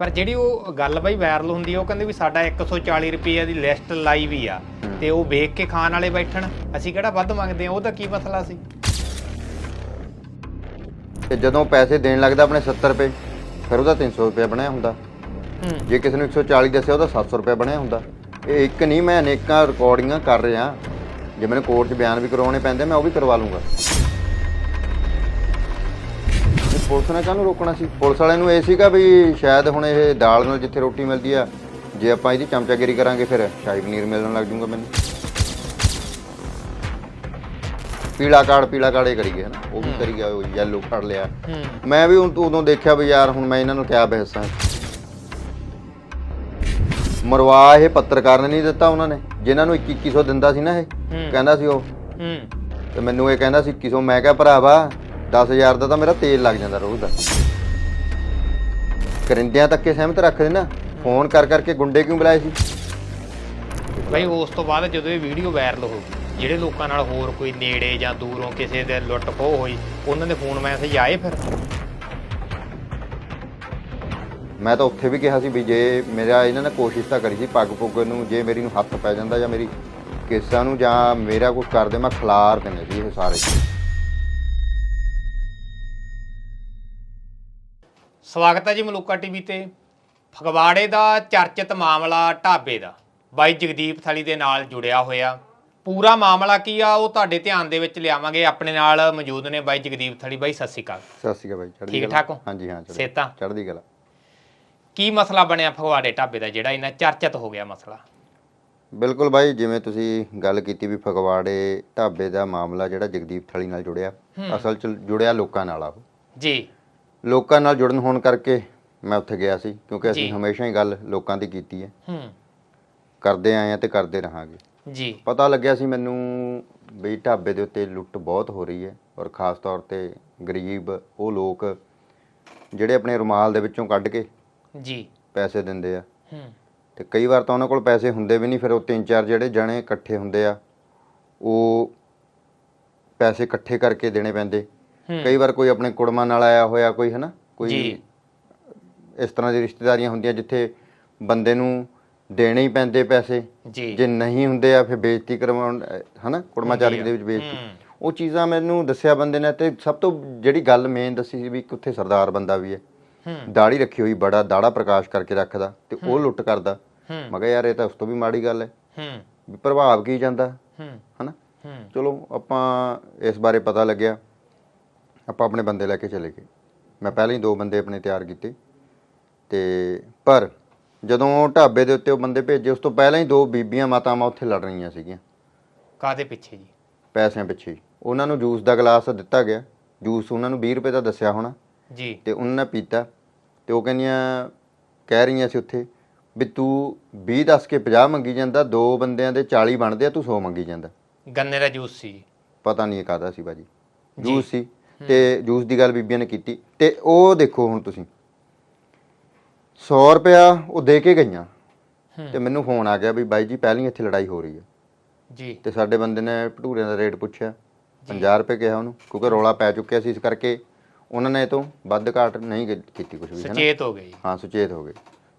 ਪਰ ਜਿਹੜੀ ਉਹ ਗੱਲ ਬਈ ਵਾਇਰਲ ਹੁੰਦੀ ਆ ਉਹ ਕਹਿੰਦੇ ਵੀ ਸਾਡਾ 140 ਰੁਪਏ ਦੀ ਲਿਸਟ ਲਾਈ ਵੀ ਆ ਤੇ ਉਹ ਵੇਖ ਕੇ ਖਾਣ ਵਾਲੇ ਬੈਠਣ। ਅਸੀਂ ਕਿਹੜਾ ਵੱਧ ਮੰਗਦੇ ਆ ਉਹਦਾ ਕੀ ਮਸਲਾ ਸੀ? ਤੇ ਜਦੋਂ ਪੈਸੇ ਦੇਣ ਲੱਗਦਾ ਆਪਣੇ 70 ਰੁਪਏ ਫਿਰ ਉਹਦਾ 300 ਰੁਪਏ ਬਣਿਆ ਹੁੰਦਾ। ਜੇ ਕਿਸੇ ਨੂੰ 140 ਦੱਸਿਆ ਉਹਦਾ 700 ਰੁਪਏ ਬਣਿਆ ਹੁੰਦਾ। ਇਹ ਇੱਕ ਨਹੀਂ ਮੈਂ ਅਨੇਕਾਂ ਰਿਕਾਰਡਿੰਗਾਂ ਕਰ ਰਿਹਾ। ਜੇ ਮੈਨੂੰ ਕੋਰਟ 'ਚ ਬਿਆਨ ਵੀ ਕਰਵਾਉਣੇ ਪੈਂਦੇ ਮੈਂ ਉਹ ਵੀ ਕਰਵਾ ਲੂੰਗਾ। ਪੁਲਿਸ ਨੇ ਕਾਹਨੂੰ ਰੋਕਣਾ ਸੀ? ਪੁਲਿਸ ਵਾਲਿਆਂ ਨੂੰ ਇਹ ਸੀਗਾ ਵੀ ਸ਼ਾਇਦ ਹੁਣ ਇਹ ਦਾਲ ਨਾਲ ਜਿੱਥੇ ਰੋਟੀ ਮਿਲਦੀ ਆ ਜੇ ਆਪਾਂ ਇਹਦੀ ਚਮਚਾਗਿਰੀ ਕਰਾਂਗੇ ਫਿਰ ਸ਼ਾਹੀ ਪਨੀਰ ਮਿਲਣ ਲੱਗ ਜੂਗਾ ਮੈਨੂੰ। ਪੀਲਾ ਕਾਰਡ ਪੀਲਾ ਕਾਰਡ ਇਹ ਕਰੀ ਗਏ ਹਨਾ? ਉਹ ਵੀ ਕਰੀ ਗਿਆ ਉਹ ਯੈਲੋ ਫੜ ਲਿਆ ਮੈਂ ਵੀ ਉਦੋਂ ਉਦੋਂ ਦੇਖਿਆ ਵੀ ਯਾਰ ਹੁਣ ਮੈਂ ਇਹਨਾਂ ਨੂੰ ਕਿਆ ਬਹਿਸਾਂ। ਮਰਵਾ ਇਹ ਪੱਤਰਕਾਰ ਨੇ ਨਹੀਂ ਦਿੱਤਾ ਉਹਨਾਂ ਨੇ। ਜਿਨ੍ਹਾਂ ਨੂੰ 2100 ਦਿੰਦਾ ਸੀ ਨਾ ਇਹ। ਕਹਿੰਦਾ ਸੀ ਉਹ। ਤੇ ਮੈਨੂੰ ਇਹ ਕਹਿੰਦਾ ਸੀ 2100 ਮੈਂ ਕਿਹਾ ਭਰਾਵਾ 10000 ਦਾ ਤਾਂ ਮੇਰਾ ਤੇਲ ਲੱਗ ਜਾਂਦਾ ਰੋਜ਼ ਦਾ। ਕਰਿੰਦਿਆਂ ਤੱਕ ਕੇ ਸਹਿਮਤ ਰੱਖਦੇ ਨਾ ਫੋਨ ਕਰ ਕਰਕੇ ਗੁੰਡੇ ਕਿਉਂ ਬੁਲਾਏ ਸੀ? ਬਈ ਉਸ ਤੋਂ ਬਾਅਦ ਜਦੋਂ ਇਹ ਵੀਡੀਓ ਵਾਇਰਲ ਹੋ ਗਈ ਜਿਹੜੇ ਲੋਕਾਂ ਨਾਲ ਹੋਰ ਕੋਈ ਨੇੜੇ ਜਾਂ ਦੂਰੋਂ ਕਿਸੇ ਦੇ ਲੁੱਟ ਖੋਹ ਹੋਈ ਉਹਨਾਂ ਦੇ ਫੋਨ ਮੈਸੇਜ ਆਏ ਫਿਰ? ਮੈਂ ਤਾਂ ਉੱਥੇ ਵੀ ਕਿਹਾ ਸੀ ਵੀ ਜੇ ਮੇਰਾ ਇਹਨਾਂ ਨੇ ਕੋਸ਼ਿਸ਼ ਤਾਂ ਕਰੀ ਸੀ ਪੱਗ ਪੁੱਗ ਨੂੰ ਜੇ ਮੇਰੀ ਨੂੰ ਹੱਥ ਪੈ ਜਾਂਦਾ ਜਾਂ ਮੇਰੀ ਕੇਸਾਂ ਨੂੰ ਜਾਂ ਮੇਰਾ ਕੁਝ ਕਰਦੇ ਮੈਂ ਖਿਲਾਰ ਦਿੰਦੇ ਸੀ ਇਹ ਸਾਰੇ। ਸਵਾਗਤ ਹੈ ਜੀ ਮਲੂਕਾ ਟੀਵੀ ਤੇ। ਫਗਵਾੜੇ ਦਾ ਚਰਚਿਤ ਮਾਮਲਾ ਢਾਬੇ ਦਾ। ਬਾਈ ਜਗਦੀਪ ਥਲੀ ਦੇ ਨਾਲ ਜੁੜਿਆ ਹੋਇਆ। ਪੂਰਾ ਮਾਮਲਾ ਕੀ ਆ ਉਹ ਤੁਹਾਡੇ ਧਿਆਨ ਦੇ ਵਿੱਚ ਲਿਆਵਾਂਗੇ। ਆਪਣੇ ਨਾਲ ਮੌਜੂਦ ਨੇ ਬਾਈ ਜਗਦੀਪ ਥਲੀ। ਬਾਈ ਸਤਿ ਸ਼੍ਰੀ ਅਕਾਲ। ਸਤਿ ਸ਼੍ਰੀ ਅਕਾਲ ਬਾਈ ਚੜ੍ਹਦੀ ਠੀਕ? ਠਾਕ ਹੋ? ਹਾਂਜੀ ਹਾਂ ਸਿਹਤਾਂ? ਚੜ੍ਹਦੀ ਕਲਾ। ਕੀ ਮਸਲਾ ਬਣਿਆ ਫਗਵਾੜੇ ਢਾਬੇ ਦਾ ਜਿਹੜਾ ਇੰਨਾ ਚਰਚਿਤ ਹੋ ਗਿਆ ਮਸਲਾ? ਬਿਲਕੁਲ ਬਾਈ ਜਿਵੇਂ ਤੁਸੀਂ ਗੱਲ ਕੀਤੀ ਵੀ ਫਗਵਾੜੇ ਢਾਬੇ ਦਾ ਮਾਮਲਾ ਜਿਹੜਾ ਜਗਦੀਪ ਥਲੀ ਨਾਲ ਜੁੜਿਆ। ਅਸਲ 'ਚ ਜੁੜਿਆ ਲੋਕਾਂ ਨਾਲ ਆ ਉਹ। ਜੀ। ਲੋਕਾਂ ਨਾਲ ਜੁੜਨ ਹੋਣ ਕਰਕੇ ਮੈਂ ਉੱਥੇ ਗਿਆ ਸੀ ਕਿਉਂਕਿ ਅਸੀਂ। ਹਮੇਸ਼ਾ ਹੀ ਗੱਲ ਲੋਕਾਂ ਦੀ ਕੀਤੀ ਹੈ। ਹੂੰ। ਕਰਦੇ ਆਏ ਆ ਤੇ ਕਰਦੇ ਰਹਾਂਗੇ। ਜੀ। ਪਤਾ ਲੱਗਿਆ ਸੀ ਮੈਨੂੰ ਵੀ ਢਾਬੇ ਦੇ ਉੱਤੇ ਲੁੱਟ ਬਹੁਤ ਹੋ ਰਹੀ ਹੈ ਔਰ ਖਾਸ ਤੌਰ ਤੇ ਗਰੀਬ ਉਹ ਲੋਕ ਜਿਹੜੇ ਆਪਣੇ ਰੁਮਾਲ ਦੇ ਵਿੱਚੋਂ ਕੱਢ ਕੇ ਜੀ। ਪੈਸੇ ਦਿੰਦੇ ਆ। ਹੂੰ। ਤੇ ਕਈ ਵਾਰ ਤਾਂ ਉਹਨਾਂ ਕੋਲ ਪੈਸੇ ਹੁੰਦੇ ਵੀ ਨਹੀਂ ਫਿਰ ਉਹ ਤਿੰਨ ਚਾਰ ਜਿਹੜੇ ਜਣੇ ਇਕੱਠੇ ਹੁੰਦੇ ਆ ਉਹ ਪੈਸੇ ਇਕੱਠੇ ਕਰਕੇ ਦੇਣੇ ਪੈਂਦੇ। ਕਈ ਵਾਰ ਕੋਈ ਆਪਣੇ ਕੁੜਮਾਂ ਨਾਲ ਆਇਆ ਹੋਇਆ ਕੋਈ ਹਨਾ? ਕੋਈ। ਇਸ ਤਰ੍ਹਾਂ ਦੀ ਰਿਸ਼ਤੇਦਾਰੀਆਂ ਹੁੰਦੀਆਂ ਜਿੱਥੇ ਬੰਦੇ ਨੂੰ ਦੇਣੇ ਹੀ ਪੈਂਦੇ ਪੈਸੇ। ਜੀ। ਨਹੀਂ ਹੁੰਦੇ ਆ ਫਿਰ ਬੇਇੱਜ਼ਤੀ ਕਰਵਾਉਣ ਹਨਾ? ਕੁੜਮਾਚਾਰੀ ਦੇ ਵਿੱਚ ਬੇਇੱਜ਼ਤੀ। ਉਹ ਚੀਜ਼ਾਂ ਮੈਨੂੰ ਦੱਸਿਆ ਬੰਦੇ ਨੇ ਤੇ ਸਭ ਤੋਂ ਜਿਹੜੀ ਗੱਲ ਮੇਨ ਦੱਸੀ ਸੀ ਵੀ ਇੱਕ ਉੱਥੇ ਸਰਦਾਰ ਬੰਦਾ ਵੀ ਹੈ। ਦਾੜੀ ਰੱਖੀ ਹੋਈ ਬੜਾ ਦਾੜਾ ਪ੍ਰਕਾਸ਼ ਕਰਕੇ ਰੱਖਦਾ ਤੇ ਉਹ ਲੁੱਟ ਕਰਦਾ। ਮੈਂ ਕਿਹਾ ਯਾਰ ਇਹ ਤਾਂ ਉਸ ਤੋਂ ਵੀ ਮਾੜੀ ਗੱਲ ਹੈ। ਵੀ ਪ੍ਰਭਾਵ ਕੀ ਜਾਂਦਾ? ਹੂੰ। ਹਨਾ? ਚਲੋ ਆਪਾਂ ਇਸ ਬਾਰੇ ਪਤਾ ਲੱਗਿਆ। ਆਪਾਂ ਆਪਣੇ ਬੰਦੇ ਲੈ ਕੇ ਚਲੇ ਗਏ। ਮੈਂ ਪਹਿਲਾਂ ਹੀ ਦੋ ਬੰਦੇ ਆਪਣੇ ਤਿਆਰ ਕੀਤੇ। ਤੇ ਪਰ ਜਦੋਂ ਢਾਬੇ ਦੇ ਉੱਤੇ ਉਹ ਬੰਦੇ ਭੇਜੇ ਉਸ ਤੋਂ ਪਹਿਲਾਂ ਹੀ ਦੋ ਬੀਬੀਆਂ ਮਾਤਾਵਾਂ ਉੱਥੇ ਲੜ ਰਹੀਆਂ ਸੀਗੀਆਂ। ਕਾਦੇ ਪਿੱਛੇ ਜੀ? ਪੈਸਿਆਂ ਪਿੱਛੇ। ਹੀ। ਉਹਨਾਂ ਨੂੰ ਜੂਸ ਦਾ ਗਲਾਸ ਦਿੱਤਾ ਗਿਆ। ਜੂਸ ਉਹਨਾਂ ਨੂੰ 20 ਰੁਪਏ ਦਾ ਦੱਸਿਆ ਹੋਣਾ। ਜੀ। ਤੇ ਉਹਨਾਂ ਨੇ ਪੀਤਾ। ਤੇ ਉਹ ਕਹਿੰਦੀਆਂ ਕਹਿ ਰਹੀਆਂ ਸੀ ਉੱਥੇ ਵੀ ਤੂੰ 20 ਦੱਸ ਕੇ 50 ਮੰਗੀ ਜਾਂਦਾ ਦੋ ਬੰਦਿਆਂ ਦੇ 40 ਬਣਦੇ ਆ ਤੂੰ 100 ਮੰਗੀ ਜਾਂਦਾ। ਗੰਨੇ ਦਾ ਜੂਸ ਸੀ ਜੀ। ਪਤਾ ਨਹੀਂ ਇਹ ਕਾਹਦਾ ਸੀ ਬਾਜੀ ਜੂਸ ਸੀ। ਤੇ ਜੂਸ ਦੀ ਗੱਲ ਬੀਬੀਆਂ ਨੇ ਕੀਤੀ। ਤੇ ਉਹ ਦੇਖੋ ਹੁਣ ਤੁਸੀਂ। 100 ਰੁਪਿਆ ਉਹ ਦੇ ਕੇ ਗਈਆਂ। ਤੇ ਮੈਨੂੰ ਫੋਨ ਆ ਗਿਆ ਵੀ ਬਾਈ ਜੀ ਪਹਿਲੀ ਇੱਥੇ ਲੜਾਈ ਹੋ ਰਹੀ ਹੈ। ਜੀ। ਤੇ ਸਾਡੇ ਬੰਦੇ ਨੇ ਭਟੂਰਿਆਂ ਦਾ ਰੇਟ ਪੁੱਛਿਆ। 50 ਰੁਪਏ ਕਿਹਾ ਉਹਨੂੰ ਕਿਉਂਕਿ ਰੌਲਾ ਪੈ ਚੁੱਕਿਆ ਸੀ ਇਸ ਕਰਕੇ। ਉਹਨਾਂ ਨੇ ਤੋਂ ਵੱਧ ਘਾਟ ਨਹੀਂ ਕੀਤੀ ਕੁਝ ਵੀ ਹੈ ਨਾ। ਸੁਚੇਤ ਹੋ ਗਈ ਹਾਂ ਸੁਚੇਤ ਹੋ ਗਏ।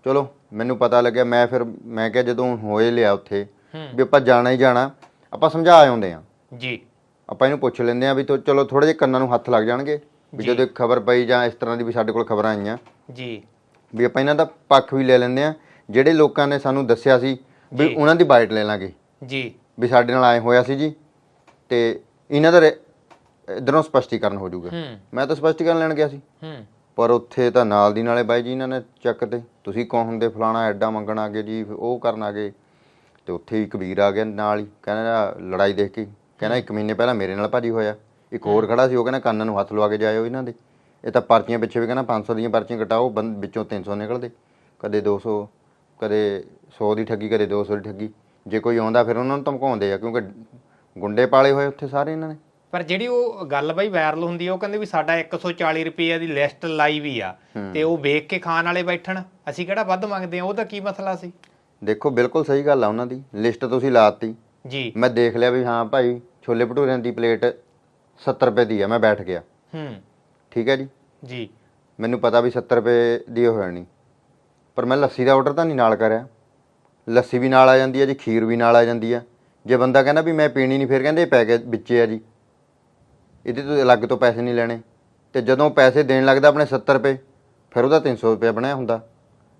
ਚਲੋ ਮੈਨੂੰ ਪਤਾ ਲੱਗਿਆ ਮੈਂ ਫਿਰ ਮੈਂ ਕਿਹਾ ਜਦੋਂ ਹੋਏ ਲਿਆ ਉੱਥੇ। ਵੀ ਆਪਾਂ ਜਾਣਾ ਹੀ ਜਾਣਾ। ਆਪਾਂ ਸਮਝਾ ਆਉਂਦੇ ਆ ਜੀ। ਆਪਾਂ ਇਹਨੂੰ ਪੁੱਛ ਲੈਂਦੇ ਆ ਵੀ ਤੋ ਚਲੋ ਥੋੜੇ ਜਿਹੇ ਕੰਨਾਂ ਨੂੰ ਹੱਥ ਲੱਗ ਜਾਣਗੇ ਵੀ ਜਦੋਂ ਖਬਰ ਪਈ ਜਾਂ ਇਸ ਤਰ੍ਹਾਂ ਦੀ ਵੀ ਸਾਡੇ ਕੋਲ ਖਬਰਾਂ ਆਈਆਂ। ਜੀ। ਵੀ ਆਪਾਂ ਇਹਨਾਂ ਦਾ ਪੱਖ ਵੀ ਲੈ ਲੈਂਦੇ ਆ ਜਿਹੜੇ ਲੋਕਾਂ ਨੇ ਸਾਨੂੰ ਦੱਸਿਆ ਸੀ ਵੀ। ਉਹਨਾਂ ਦੀ ਬਾਈਟ ਲੈ ਲਾਂਗੇ। ਜੀ। ਵੀ ਸਾਡੇ ਨਾਲ ਆਏ ਹੋਇਆ ਸੀ ਜੀ। ਤੇ ਇਹਨਾਂ ਦਾ ਇੱਧਰੋਂ ਸਪਸ਼ਟੀਕਰਨ ਹੋ ਜਾਊਗਾ। ਮੈਂ ਤਾਂ ਸਪਸ਼ਟੀਕਰਨ ਲੈਣ ਗਿਆ ਸੀ। ਹੂੰ। ਪਰ ਉੱਥੇ ਤਾਂ ਨਾਲ ਦੀ ਨਾਲੇ ਬਾਈ ਜੀ ਇਹਨਾਂ ਨੇ ਚੱਕ ਤੇ। ਤੁਸੀਂ ਕੌਣ ਹੁੰਦੇ? ਫਲਾਣਾ ਐਡਾ ਮੰਗਣ ਆ ਗਏ ਜੀ ਉਹ ਕਰਨ ਆ ਗਏ। ਤੇ ਉੱਥੇ ਹੀ ਕਬੀਰ ਆ ਗਿਆ ਨਾਲ ਹੀ। ਕਹਿੰਦਾ ਲੜਾਈ ਦੇਖ ਕੇ ਕਹਿੰਦਾ ਇੱਕ ਮਹੀਨੇ ਪਹਿਲਾਂ ਮੇਰੇ ਨਾਲ ਭਾਜੀ ਹੋਇਆ। ਇੱਕ ਹੋਰ ਖੜਾ ਸੀ ਉਹ ਕਹਿੰਦਾ ਕੰਨਾਂ ਨੂੰ ਹੱਥ ਲਵਾ ਕੇ ਜਾਇਓ ਇਹਨਾਂ ਦੇ। ਇਹ ਤਾਂ ਪਰਚੀਆਂ ਪਿੱਛੇ ਵੀ ਕਹਿੰਦਾ 500 ਦੀਆਂ ਪਰਚੀਆਂ ਕਟਾਓ ਬੰਦ ਵਿੱਚੋਂ 300 ਨਿਕਲਦੇ। ਕਦੇ 200 ਕਦੇ 100 ਦੀ ਠੱਗੀ ਕਦੇ 200 ਦੀ ਠੱਗੀ। ਜੇ ਕੋਈ ਆਉਂਦਾ ਫਿਰ ਉਹਨਾਂ ਨੂੰ ਧਮਕਾਉਂਦੇ ਆ ਕਿਉਂਕਿ ਗੁੰਡੇ ਪਾਲੇ ਹੋਏ ਉੱਥੇ ਸਾਰੇ ਇਹਨਾਂ ਨੇ। ਪਰ ਜਿਹੜੀ ਉਹ ਗੱਲ ਬਈ ਵਾਇਰਲ ਹੁੰਦੀ ਆ ਉਹ ਕਹਿੰਦੇ ਵੀ ਸਾਡਾ 140 ਰੁਪਏ ਦੀ ਲਿਸਟ ਲਾਈ ਵੀ ਆ ਤੇ ਉਹ ਵੇਖ ਕੇ ਖਾਣ ਵਾਲੇ ਬੈਠਣ। ਅਸੀਂ ਕਿਹੜਾ ਵੱਧ ਮੰਗਦੇ ਆ ਉਹਦਾ ਕੀ ਮਸਲਾ ਸੀ? ਦੇਖੋ ਬਿਲਕੁਲ ਸਹੀ ਗੱਲ ਆ ਉਹਨਾਂ ਦੀ। ਲਿਸਟ ਤੁਸੀਂ ਲਾਤੀ। ਜੀ। ਮੈਂ ਦੇਖ ਲਿਆ ਵੀ ਹਾਂ ਭਾਈ ਛੋਲੇ ਭਟੂਰਿਆਂ ਦੀ ਪਲੇਟ 70 ਰੁਪਏ ਦੀ ਆ ਮੈਂ ਬੈਠ ਗਿਆ। ਹੂੰ। ਠੀਕ ਹੈ ਜੀ? ਜੀ। ਮੈਨੂੰ ਪਤਾ ਵੀ 70 ਰੁਪਏ ਦੀ ਹੋ ਜਾਣੀ ਪਰ ਮੈਂ ਲੱਸੀ ਦਾ ਆਰਡਰ ਤਾਂ ਨਹੀਂ ਨਾਲ ਕਰਿਆ। ਲੱਸੀ ਵੀ ਨਾਲ ਆ ਜਾਂਦੀ ਹੈ ਜੀ ਖੀਰ ਵੀ ਨਾਲ ਆ ਜਾਂਦੀ ਆ ਜੇ ਬੰਦਾ ਕਹਿੰਦਾ ਵੀ ਮੈਂ ਪੀਣੀ ਨਹੀਂ ਫਿਰ ਕਹਿੰਦੇ ਇਹ ਪੈ ਕੇ ਵਿੱਚੇ ਆ ਜੀ। ਇਹਦੇ ਤੋਂ ਅਲੱਗ ਤੋਂ ਪੈਸੇ ਨਹੀਂ ਲੈਣੇ। ਤੇ ਜਦੋਂ ਪੈਸੇ ਦੇਣ ਲੱਗਦਾ ਆਪਣੇ 70 ਰੁਪਏ ਫਿਰ ਉਹਦਾ 300 ਰੁਪਏ ਬਣਿਆ ਹੁੰਦਾ।